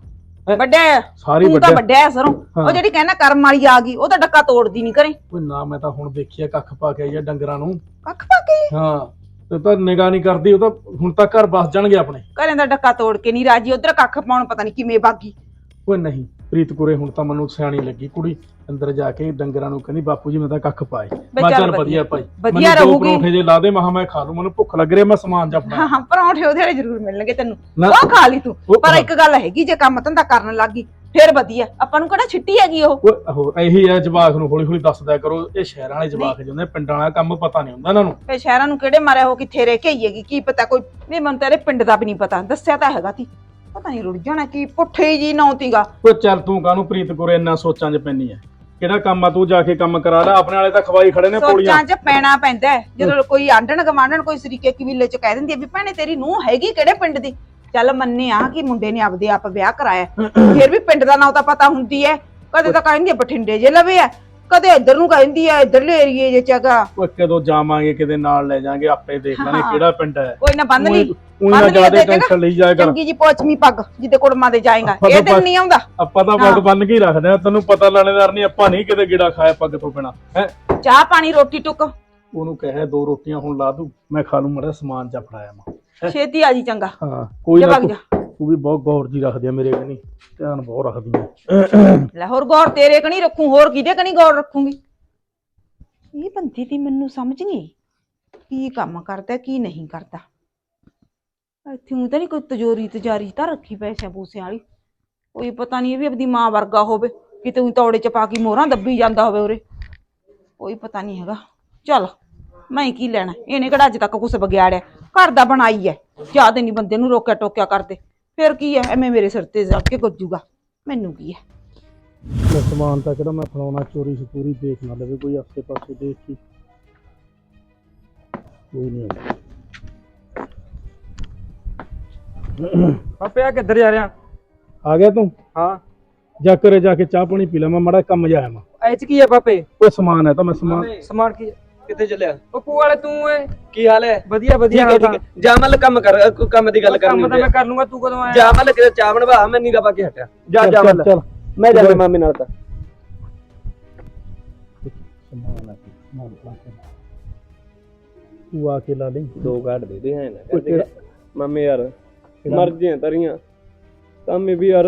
ਵੱਡਾ ਹੈ। ਸਾਰੀ ਤੂੰ ਤਾਂ ਵੱਢਿਆ। ਵੱਡਾ ਹੈ ਸਰੋਂ। ਉਹ ਹਾਂ। ਜਿਹੜੀ ਕਹਿੰਦਾ ਕਰਮ ਵਾਲੀ ਆ ਗਈ ਉਹ ਤਾਂ ਡੱਕਾ ਤੋੜਦੀ ਨਹੀਂ ਕਰੇ ਕੋਈ ਨਾ ਮੈਂ ਤਾਂ ਹੁਣ ਦੇਖਿਆ ਕੱਖ ਪਾ ਕੇ ਆਈ ਆ ਡੰਗਰਾਂ ਨੂੰ। ਕੱਖ ਪਾ ਕੇ? ਹਾਂ। ਤੇ ਤਾਂ ਨਿਗਾਹ ਨਹੀਂ ਕਰਦੀ ਉਹ ਤਾਂ ਹੁਣ ਤਾਂ ਘਰ ਬਸ ਜਾਣਗੇ ਆਪਣੇ। ਘਰੇ ਦਾ ਡੱਕਾ ਤੋੜ ਕੇ ਨਹੀਂ ਰਾਜੀ ਉਧਰ ਕੱਖ ਪਾਉਣ ਪਤਾ ਨਹੀਂ ਕਿਵੇਂ ਬਾਗੀ। ਕੋਈ ਨਹੀਂ ਪ੍ਰੀਤ ਕੁਰੇ ਹੁਣ ਤਾਂ ਮੈਨੂੰ ਸਿਆਣੀ ਲੱਗੀ ਕੁੜੀ ਅੰਦਰ ਜਾ ਕੇ ਡੰਗਰਾਂ ਨੂੰ ਕਹਿੰਦੀ ਬਾਪੂ ਜੀ ਮੈਂ ਤਾਂ ਕੱਖ ਪਾਏ ਮੈਂ ਚੱਲ ਵਧੀਆ। ਭਾਈ ਵਧੀਆ ਰਹੂਗੀ। ਪਰੌਂਠੇ ਜੇ ਲਾ ਦੇ ਮਹਾ ਮੈਂ ਖਾ ਲੂ ਮੈਨੂੰ ਭੁੱਖ ਲੱਗ ਰਹੀ ਮੈਂ ਸਮਾਨ ਜਾ ਹਾਂ ਹਾਂ ਪਰੌਂਠੇ ਉਹਦੇ ਵਾਲੇ ਜ਼ਰੂਰ ਮਿਲਣਗੇ ਤੈਨੂੰ। ਉਹ ਖਾ ਲਈ ਤੂੰ। ਪਰ ਇੱਕ ਗੱਲ ਹੈਗੀ ਜੇ ਕੰਮ ਧੰਦਾ ਕਰਨ ਲੱਗੀ ਫੇਰ ਵਧੀਆ ਆਪਾਂ ਨੂੰ ਕਿਹੜਾ ਛਿੱਟੀ ਹੈਗੀ ਉਹ? ਉਹ ਹੋ ਇਹੀ ਹੈ ਜਵਾਕ ਨੂੰ ਹੌਲੀ ਹੌਲੀ ਦੱਸਦਾ ਕਰੋ ਇਹ ਸ਼ਹਿਰਾਂ ਵਾਲੇ ਜਵਾਕ ਜਿਹੇ ਹੁੰਦੇ ਪਿੰਡਾਂ ਵਾਲਾ ਕੰਮ ਪਤਾ ਨਹੀਂ ਹੁੰਦਾ ਇਹਨਾਂ ਨੂੰ। ਫੇ ਸ਼ਹਿਰਾਂ ਨੂੰ ਕਿਹੜੇ ਮਾਰਿਆ ਹੋ ਕਿੱਥੇ ਰਹਿ ਕੇ ਆਈਏਗੀ ਕੀ ਪਤਾ ਕੋਈ ਨਹੀਂ ਮੈਨੂੰ ਤੇਰੇ ਪਿੰਡ ਦਾ ਵੀ ਨਹੀਂ ਪਤਾ ਦੱਸਿਆ ਤਾਂ ਹੈਗਾ ਤੀ। ਪਤਾ ਨਹੀਂ ਰੁੜ ਜਾਣਾ ਕੀ ਪੁੱਠੇ ਜੀ ਨੌਤੀਗਾ ਉਹ ਚੱਲ ਤੂੰ ਕਾਹਨੂੰ ਪ੍ਰੀਤ ਕੁਰੇ ਇੰਨਾ ਸੋਚਾਂ 'ਚ ਪੈਣੀ ਹੈ ਕਿਹੜਾ ਕੰਮ ਆ ਤੂੰ ਜਾ ਕੇ ਕੰਮ ਕਰਾ ਲੈ ਆਪਣੇ ਵਾਲੇ ਤਾਂ ਖਵਾਈ ਖੜੇ ਨੇ ਪੋਲੀਆਂ ਸੋਚਾਂ 'ਚ ਪੈਣਾ ਪੈਂਦਾ ਹੈ। ਜਦੋਂ ਕੋਈ ਆਂਡਣ ਗਵਾਂਡਣ ਕੋਈ ਸਰੀਕੇ ਕਬੀਲੇ 'ਚ ਕਹਿ ਦਿੰਦੀ ਹੈ ਵੀ ਭੈਣੇ ਤੇਰੀ ਨੂੰਹ ਹੈਗੀ ਕਿਹੜੇ ਪਿੰਡ ਦੀ? ਚੱਲ ਮੰਨਿਆ ਕਿ ਮੁੰਡੇ ਨੇ ਆਪਦੇ ਆਪ ਵਿਆਹ ਕਰਾਇਆ ਫਿਰ ਵੀ ਪਿੰਡ ਦਾ ਨਾਂ ਤਾਂ ਪਤਾ ਹੁੰਦੀ ਹੈ। ਕਦੇ ਤਾਂ ਕਹਿੰਦੀ ਹੈ ਬਠਿੰਡੇ ਜੇ ਲਵੇ ਹੈ ਕਦੇ ਇੱਧਰ ਨੂੰ ਕਹਿੰਦੀ ਹੈ ਇੱਧਰਲੇ ਏਰੀਏ 'ਚ ਹੈਗਾ ਉਹ ਕਦੋਂ ਜਾਵਾਂਗੇ ਕਿਤੇ ਨਾਲ ਲੈ ਜਾਾਂਗੇ ਆਪੇ ਦੇਖ ਲਾਂਗੇ ਹਾਂ। ਕਿਹੜਾ ਪਿੰਡ ਹੈ। ਕੋਈ ਨਾ ਬੰਦ ਲਈ। ਉਹੀ ਨਾ ਜ਼ਿਆਦਾ ਨਾ। ਟੈਨਸ਼ਨ ਲਈ ਜਾਇਆ ਕਰ ਚੰਗੀ ਜੀ ਪੋਚਮੀ ਪੱਗ ਜਿੱਦੇ ਕੁੜਮਾਂ ਦੇ ਜਾਏਗਾ। ਆਪਾਂ ਇਹ ਤਾਂ ਦਿਨ ਬਸ- ਨਹੀਂ ਆਉਂਦਾ। ਆਪਾਂ ਤਾਂ ਹਾਂ। ਪੱਗ ਬੰਨ ਕੇ ਹੀ ਰੱਖਦੇ ਆ। ਤੈਨੂੰ ਪਤਾ ਲਾਣੇਦਾਰ ਨਹੀਂ ਆਪਾਂ ਨਹੀਂ ਕਿਤੇ ਗਿੜਾ ਖਾਇਆ ਪੱਗ ਤੋਂ ਬਿਨਾ। ਹੈ? ਚਾਹ ਪਾਣੀ ਰੋਟੀ ਟੁੱਕ। ਉਹਨੂੰ ਕਹੇ ਦੋ ਰੋਟੀਆਂ ਹੁਣ ਲਾ ਦੂ। ਮੈਂ ਖਾ ਲੂ ਮੜਾ ਸਮਾਨ ਚ ਫੜਾਇਆ ਮੈਂ। <laughs> ਛੇਤੀ ਆ ਜੀ ਚੰਗਾ। ਹਾਂ ਕੋਈ ਜਾ ਨਾ ਵਗ ਤੂੰ ਜਾ ਤੂੰ ਵੀ ਬਹੁਤ ਗੌਰ ਜੀ ਰੱਖਦੀ ਆ ਮੇਰੇ ਕਨੀ ਧਿਆਨ ਬਹੁਤ ਰੱਖਦੀ ਆ। ਲੈ ਹੋਰ ਗੌਰ ਤੇਰੇ ਕਣੀ ਰੱਖੂ ਹੋਰ ਕਿਹਦੇ ਕਣੀ ਗੌਰ ਰੱਖੂਗੀ? ਇਹ ਬੰਦੀ ਦੀ ਮੈਨੂੰ ਸਮਝ ਨਹੀਂ ਆਈ। ਕੀ ਕੰਮ ਕਰਦਾ ਕੀ ਨਹੀਂ ਕਰਦਾ। ਇੱਥੇ ਊਂ ਤਾਂ ਨਹੀਂ ਕੋਈ ਤਜੋਰੀ ਤਜਾਰੀ ਤਾਂ ਰੱਖੀ ਪੈਸਿਆਂ ਪੂਸਿਆਂ ਵਾਲੀ। ਕੋਈ ਪਤਾ ਨਹੀਂ ਇਹ ਵੀ ਆਪਣੀ ਮਾਂ ਵਰਗਾ ਹੋਵੇ ਕਿਤੇ ਊਂ ਤੌੜੇ ਚ ਪਾ ਕੇ ਮੋਹਰਾਂ ਦੱਬੀ ਜਾਂਦਾ ਹੋਵੇ ਉਰੇ। ਕੋਈ ਪਤਾ ਨਹੀਂ ਹੈਗਾ। ਚੱਲ ਮੈਂ ਕੀ ਲੈਣਾ ਇਹਨੇ ਕਿਹੜਾ ਅੱਜ ਤੱਕ ਕੁਛ ਵਿਗਾੜਿਆ। ਘਰ ਦਾ ਬਣਾਈ ਐ। ਜਿਆਦੇ ਨਹੀਂ ਬੰਦੇ ਨੂੰ ਰੋਕਿਆ ਟੋਕਿਆ ਕਰਦੇ। ਫਿਰ ਕੀ ਐ? ਐਵੇਂ ਮੇਰੇ ਸਿਰ ਤੇ ਜਾ ਕੇ ਗੁੱਜੂਗਾ। ਮੈਨੂੰ ਕੀ ਐ? ਮੈਂ ਸਮਾਨ ਤਾਂ ਕਿਹੜਾ ਮੈਂ ਫੜਾਉਣਾ ਚੋਰੀ ਸਪੂਰੀ ਦੇਖ ਨਾ ਲਵੇ ਕੋਈ ਆਸੇ ਪਾਸੇ ਦੇਖ ਕੇ। ਕੋਈ ਨਹੀਂ ਪਾਪੇ ਆ ਕਿੱਧਰ ਜਾ ਰਿਹਾ? ਆ ਗਿਆ ਤੂੰ? ਹਾਂ। ਜਾ ਕਰੇ ਜਾ ਕੇ ਚਾਹ ਪਾਣੀ ਪੀ ਲੈ ਮੈਂ ਮੜਾ ਕੰਮ ਜਾਇਆ ਮੈਂ ਐ ਚ ਕੀ ਹੈ ਪਾਪੇ? ਕੋਈ ਸਮਾਨ ਹੈ ਤਾਂ ਮੈਂ ਸਮਾਨ ਸਮਾਨ ਕੀ ਕਿੱਥੇ ਚੱਲਿਆ? ਪੱਪੂ ਵਾਲੇ ਤੂੰ ਏ ਕੀ ਹਾਲ ਹੈ ਵਧੀਆ ਵਧੀਆ ਠੀਕ ਹੈ ਠੀਕ ਹੈ। ਜਾ ਮੱਲ ਕੰਮ ਕਰ ਅ, ਕੋਈ ਕੰਮ ਦੀ ਗੱਲ ਕਰਨੀ ਕੰਮ ਤਾਂ ਮੈਂ ਕਰ ਲੂੰਗਾ ਤੂੰ ਕਦੋਂ ਆਇਆ? ਜਾ ਮੱਲ ਕਿਤੇ ਚਾਹ ਬਣਵਾ ਮੈਂ ਨੀਗਾ ਪਾ ਕੇ ਹਟਿਆ। ਜਾ ਚੱਲ, ਜਾ ਚੱਲ, ਮੈਂ ਜਾਣਾ ਮਾਮੇ ਨਾਲ ਤਾਂ। ਤੂੰ ਆ ਕੇ ਲਾ ਲਈ। ਦੋ ਕਾਰਡ ਦੇ ਦੇ ਹੈ ਨਾ ਕਿਹੜਾ? ਮਾਮੇ ਯਾਰ? ਮਰਜ਼ੀਆਂ ਤਰੀਆਂ। ਕੰਮ ਵੀ ਯਾਰ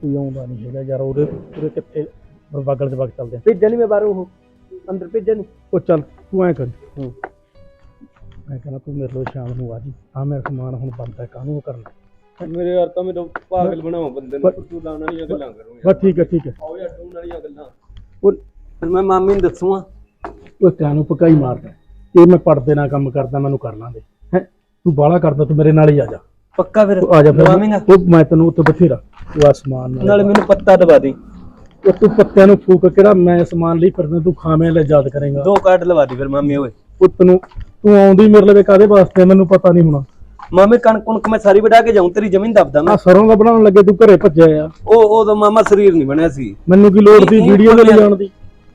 ਕੋਈ ਆਉਂਦਾ ਨਹੀਂ ਹੈਗਾ ਯਾਰ ਉਹਦੇ ਉਹਦੇ ਕਿੱਥੇ? ਬਗਲ ਚ ਵਗ ਚੱਲਦੇ ਆ। ਭੇਜਿਆ ਨਹੀਂ ਮੈਂ ਬਾਹਰੋਂ ਉਹ। ਅੰਦਰ ਨਹੀਂ ਉਹ ਚੱਲ ਤੂੰ ਐ ਕਰ। ਹੂੰ। ਮੈਂ ਕਹਿੰਦਾ ਤੂੰ ਮੇਰੇ ਲਈ ਸ਼ਾਮ ਨੂੰ ਆ ਜੀ। ਆ ਮੇਰਾ ਸਮਾਨ ਹੁਣ ਬੰਦ ਹੈ ਕਾਹਨੂੰ ਕਰਨਾ? ਮੇਰੇ ਯਾਰ ਤਾਂ ਮੈਨੂੰ ਪਾਗਲ ਬਣਾਓ ਬੰਦੇ ਨੂੰ। ਤੂੰ ਲਾਉਣ ਵਾਲੀਆਂ ਗੱਲਾਂ ਕਰੂੰਗਾ ਬਸ ਠੀਕ ਹੈ ਠੀਕ ਹੈ। ਆਓ ਯਾਰ ਤੂੰ ਵਾਲੀਆਂ ਗੱਲਾਂ। ਉਹ ਫਿਰ ਮੈਂ ਮਾਮੀ ਨੂੰ ਦੱਸੂਗਾ ਉਹ ਕਾਹਨੂੰ ਪਕਾਈ ਮਾਰਦਾ ਇਹ ਮੈਂ ਪੜਦੇ ਨਾਲ ਕੰਮ ਕਰਦਾ ਮੈਨੂੰ ਕਰਨਾ ਦੇ। ਹੈ? ਤੂੰ ਬਾਹਲਾ ਕਰਦਾ ਤੂੰ ਮੇਰੇ ਨਾਲ ਹੀ ਆ ਜਾ। ਪੱਕਾ ਫਿਰ? ਆ ਜਾ ਫਿਰ? ਉਹ ਮੈਂ ਤੈਨੂੰ ਉੱਤੇ ਬਥੇਰਾ। ਤੂੰ ਆ ਸਮਾਨ ਨਾਲ ਨਾਲੇ ਮੈਨੂੰ ਪੱਤਾ ਦਵਾ ਦੇ। ਉਹ ਤੂੰ ਪੱਤਿਆਂ ਨੂੰ ਫੂਕ ਕਿਹੜਾ ਮੈਂ ਸਮਾਨ ਲਈ ਫਿਰਦਾ ਤੂੰ ਖਾਵੇਂ ਲੈ ਯਾਦ ਕਰੇਗਾ। ਦੋ ਕਾਰਡ ਲਵਾ ਦੇ ਫਿਰ ਮਾਮੀ ਓਏ। ਪੁੱਤ ਨੂੰ ਤੂੰ ਆਉਂਦੀ ਮੇਰੇ ਲਵੇ ਕਾਦੇ ਵਾਸਤੇ ਆ, ਮੈਨੂੰ ਪਤਾ ਨਹੀਂ ਹੋਣਾ। ਮਾਮੇ ਕਣਕ ਕੁਣਕ ਮੈਂ ਸਾਰੀ ਵਢਾ ਕੇ ਜਾਉਂ ਤੇਰੀ ਜ਼ਮੀਨ ਦੱਬਦਾ ਆ ਮੈਂ ਸਰੋਂ ਦਾ ਬਣਾਉਣ ਲੱਗੇ ਤੂੰ ਘਰੇ ਭੱਜਿਆ ਆ। ਉਹ ਉਦੋਂ ਮਾਮਾ ਸਰੀਰ ਨਹੀਂ ਬਣਿਆ ਸੀ। ਮੈਨੂੰ ਕੀ ਲੋੜ ਸੀ ਵੀਡੀਓ ਦੇ ਲਈ ਜਾਣ ਦੀ?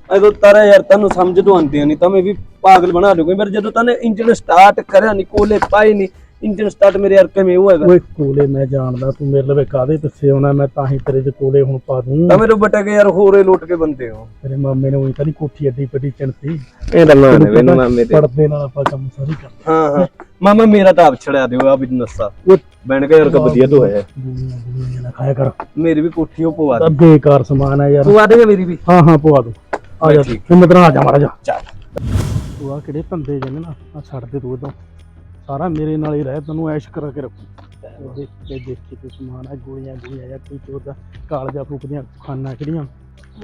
ਅਦੋਂ ਤਾਰਾ ਯਾਰ ਤੈਨੂੰ ਸਮਝ ਤੋਂ ਆਉਂਦੀਆਂ ਨਹੀਂ ਤਾਂ ਮੈਂ ਵੀ ਪਾਗਲ ਬਣਾ ਲੂਗਾ ਪਰ ਜਦੋਂ ਤਨੇ ਇੰਜਨ ਸਟਾਰਟ ਕਰਿਆ ਨਹੀਂ ਕੋਲੇ ਪਾਏ ਨਹੀਂ ਇੰਜਨ ਸਟਾਰਟ ਮੇਰੇ ਯਾਰ ਕਿਵੇਂ ਹੋਏਗਾ ਓਏ ਕੋਲੇ ਮੈਂ ਜਾਣਦਾ ਤੂੰ ਮੇਰੇ ਲਵੇ ਕਾਦੇ ਪਿੱਛੇ ਆਉਣਾ ਮੈਂ ਤਾਂ ਹੀ ਤੇਰੇ ਚ ਕੋਲੇ ਹੁਣ ਪਾ ਦੂੰ। ਤਾਂ ਮੇਰੇ ਬਟਾ ਕੇ ਯਾਰ ਹੋਰੇ ਲੁੱਟ ਕੇ ਬੰਦੇ ਹੋ। ਤੇਰੇ ਮਾਮੇ ਨੇ ਉਹੀ ਤਾਂ ਨਹੀਂ ਕੋਠੀ ਐਡੀ ਵੱਡੀ ਚਿੰਤੀ ਇਹ ਗੱਲਾਂ ਨੇ ਮੈਨੂੰ ਮਾਮੇ ਦੇ। ਪੜਦੇ ਨਾਲ ਆਪਾਂ ਕੰਮ ਸਾਰੀ ਕਰ ਹਾਂ। ਹਾਂ ਮਾਮਾ ਮੇਰਾ ਤਾਂ ਆਪ ਛੜਿਆ ਦਿਓ ਆ। ਵੀ ਨਸਾ ਬੈਣ ਕੇ ਯਾਰ ਕਾ ਵਧੀਆ ਤੋਂ ਹੈ। ਦੁਨੀਆ ਦੁਨੀਆ ਨਾ ਖਾਇਆ ਕਰ। ਮੇਰੀ ਵੀ ਕੋਠੀ ਉਹ ਪਵਾ ਦੇ। ਬੇਕਾਰ ਸਮਾਨ ਹੈ ਯਾਰ। ਪਵਾ ਦੇਗਾ ਮੇਰੀ ਵੀ। ਹਾਂ ਹਾਂ ਪਵਾ ਦੂੰ। ਆ ਜਾ ਠੀਕ। ਹਿੰਮਤ ਨਾਲ ਆ ਜਾ ਮਾਰਾ ਜਾ ਚੱਲ। ਤੂੰ ਆ ਕਿਹੜੇ ਧੰਦੇ ਜਨ ਨਾ ਆ ਛੱਡ ਦੇ ਤੂੰ ਇਦੋਂ ਸਾਰਾ ਮੇਰੇ ਨਾਲ ਹੀ ਰਹਿ ਤੈਨੂੰ ਐਸ਼ ਕਰਾ ਕੇ ਰੱਖੂ। ਦੇਖ ਕੇ ਦੇਖ ਕੇ ਤੇ ਸਮਾਨ ਆ ਗੋਲੀਆਂ ਗੋਲੀਆਂ ਜਾਂ ਕੋਈ ਚੋਦਾ ਕਾਲਜਾ ਫੂਕਦੀਆਂ ਖਾਨਾ ਕਿਹੜੀਆਂ?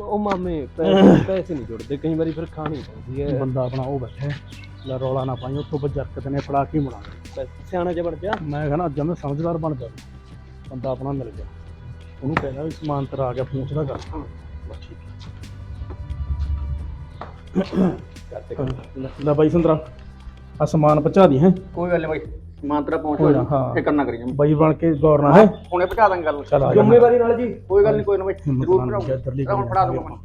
ਉਹ ਮਾਮੇ ਪੈਸੇ <laughs> ਪੈਸੇ ਨਹੀਂ ਜੁੜਦੇ ਕਈ ਵਾਰੀ ਫਿਰ ਖਾਣੀ ਪੈਂਦੀ ਹੈ। ਬੰਦਾ ਆਪਣਾ ਉਹ ਬੈਠਾ ਲੈ ਰੌਲਾ ਨਾ ਪਾਈ ਉੱਥੋਂ ਬਜਰਕਤ ਨੇ ਫੜਾ ਕੇ ਮੁੜਾ ਸਿਆਣਾ ਜਿਹਾ ਬਣ ਜਾ ਮੈਂ ਕਹਿੰਦਾ ਅੱਜ ਮੈਂ ਸਮਝਦਾਰ ਬਣ ਜਾ। ਬੰਦਾ ਆਪਣਾ ਮਿਲ ਗਿਆ। ਉਹਨੂੰ ਕਹਿੰਦਾ ਵੀ ਸਮਾਨ ਤੇਰਾ ਆ ਗਿਆ ਪਹੁੰਚਦਾ ਕਰ। ਬਸ ਠੀਕ ਹੈ। ਲੈ ਬਾਈ ਸੰਤਰਾ। ਆ ਸਮਾਨ ਪਹੁੰਚਾ ਦੀ ਹੈ? ਕੋਈ ਗੱਲ ਨਹੀਂ ਬਾਈ ਮਾਤਰਾ ਪਹੁੰਚ ਹੋ ਜਾ ਹਾਂ। ਫਿਕਰ ਨਾ ਕਰੀਏ ਬਾਈ ਬਣ ਕੇ ਗੌਰ ਹੈ? ਹੁਣੇ ਪਹੁੰਚਾ ਦਾਂਗੇ ਗੱਲ। ਚਲ ਆ ਜਾ। ਜ਼ਿੰਮੇਵਾਰੀ ਨਾਲ ਜੀ। ਕੋਈ ਗੱਲ ਨਹੀਂ ਕੋਈ ਨਾ ਬਾਈ। ਹਿੰਮਤ ਜ਼ਰੂਰ ਨਾਲ ਭਰਾਓ ਹੁਣ ਫੜਾ ਦੂੰਗਾ ਮੈਂ।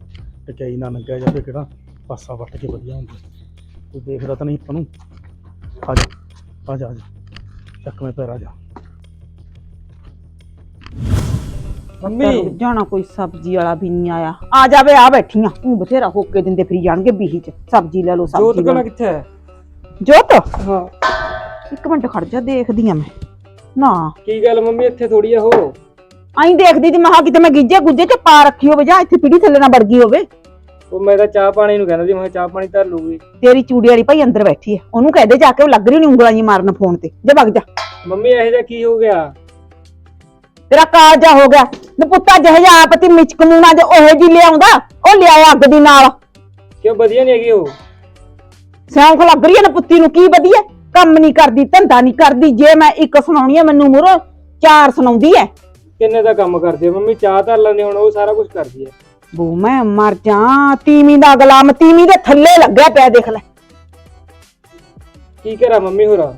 ਟਕਾਈ ਨਾ ਲੱਗਿਆ ਜਾਵੇ ਕਿਹੜਾ ਪਾਸਾ ਵੱਟ ਕੇ ਵਧੀਆ ਹੁੰਦਾ। ਤੂੰ ਦੇਖਦਾ ਤਾਂ ਨਹੀਂ ਆਪਾਂ ਨੂੰ। ਆ ਜਾ ਆ ਜਾ ਆ ਜਾ। ਚੱਕ ਮੈਂ ਪੈਰ ਆ ਜਾ। ਮੰਮੀ। ਜਾਣਾ ਕੋਈ ਸਬਜ਼ੀ ਵਾਲਾ ਵੀ ਨਹੀਂ ਆਇਆ। ਆ ਜਾਵੇ ਆ ਬੈਠੀਆਂ ਤੂੰ ਬਥੇਰਾ ਹੋਕੇ ਦਿੰਦੇ ਫਿਰੀ ਜਾਣਗੇ ਬੀਹੀ ਚ। ਸਬਜ਼ੀ ਲੈ ਲਓ ਸਬਜ਼ੀ ਲੈ ਲਓ। ਕਿੱਥੇ ਹੈ? ਜੋਤ? ਹਾਂ। ਇੱਕ ਮਿੰਟ ਖੜ ਜਾ ਦੇਖਦੀ ਆ ਮੈਂ। ਨਾ। ਕੀ ਗੱਲ ਮੰਮੀ ਇੱਥੇ ਥੋੜੀ ਆ ਉਹ? ਆਈ ਦੇਖਦੀ ਤੇ ਮਹਾ ਕਿਤੇ ਮੈਂ ਗਿੱਜੇ ਗੁੱਜੇ ਚ ਪਾ ਰੱਖੀ ਹੋਵੇ ਜਾਂ ਇੱਥੇ ਪੀੜੀ ਥੱਲੇ ਨਾ ਵੜ ਗਈ ਹੋਵੇ। ਉਹ ਮੈਂ ਤਾਂ ਚਾਹ ਪਾਣੀ ਨੂੰ ਕਹਿੰਦਾ ਸੀ ਮੈਂ ਕਿਹਾ ਚਾਹ ਪਾਣੀ ਧਰ ਲੂਗੀ ਤੇਰੀ ਚੂੜੀ ਵਾਲੀ ਭਾਈ ਅੰਦਰ ਬੈਠੀ ਹੈ ਉਹਨੂੰ ਕਹਦੇ ਜਾ ਕੇ ਉਹ ਲੱਗ ਰਹੀ ਨਹੀਂ ਉਂਗਲਾਂ ਜੀ ਮਾਰਨ ਫੋਨ ਤੇ। ਜਾ ਵਗ ਜਾ। ਮੰਮੀ ਇਹੋ ਜਿਹਾ ਕੀ ਹੋ ਗਿਆ? ਤੇਰਾ ਕਾਲਜਾ ਹੋ ਗਿਆ। ਨੀ ਪੁੱਤਾ ਜਿਹੇ ਜਿਹਾ ਆਪਤੀ ਮਿਚਕ ਨੂਣਾ ਜੇ ਉਹੇ ਜੀ ਲਿਆਉਂਦਾ ਉਹ ਲਿਆਇਆ ਅੱਗ ਦੀ ਨਾਲ। ਕਿਉਂ ਵਧੀਆ ਨਹੀਂ ਹੈਗੀ ਉਹ? ਸਿਆਂਖ ਲੱਗ ਰਹੀ ਹੈ ਨਾ ਪੁੱਤੀ ਨੂੰ ਕੀ ਵਧੀਆ? ਕੰਮ ਨਹੀਂ ਕਰਦੀ ਧੰਦਾ ਨਹੀਂ ਕਰਦੀ ਜੇ ਮੈਂ ਇੱਕ ਸੁਣਾਉਣੀ ਹੈ ਮੈਨੂੰ ਮੁਰੋ ਚਾਰ ਸੁਣਾਉਂਦੀ ਹੈ। ਕਿੰਨੇ ਦਾ ਕੰਮ ਕਰਦੀ ਆ ਮੰਮੀ ਚਾਹ ਧਰ ਲੈਂਦੀ ਹੁਣ ਉਹ ਸਾਰਾ ਕੁਝ ਕਰਦੀ ਹੈ। ਬੂ ਮੈਂ ਮਰ ਜਾ ਤੀਵੀਂ ਦਾ ਗੁਲਾਮ ਤੀਵੀਂ ਦੇ ਥੱਲੇ ਲੱਗਿਆ ਪਿਆ ਦੇਖ ਲੈ। ਕੀ ਕਰਾਂ ਮੰਮੀ ਹੋਰਾ?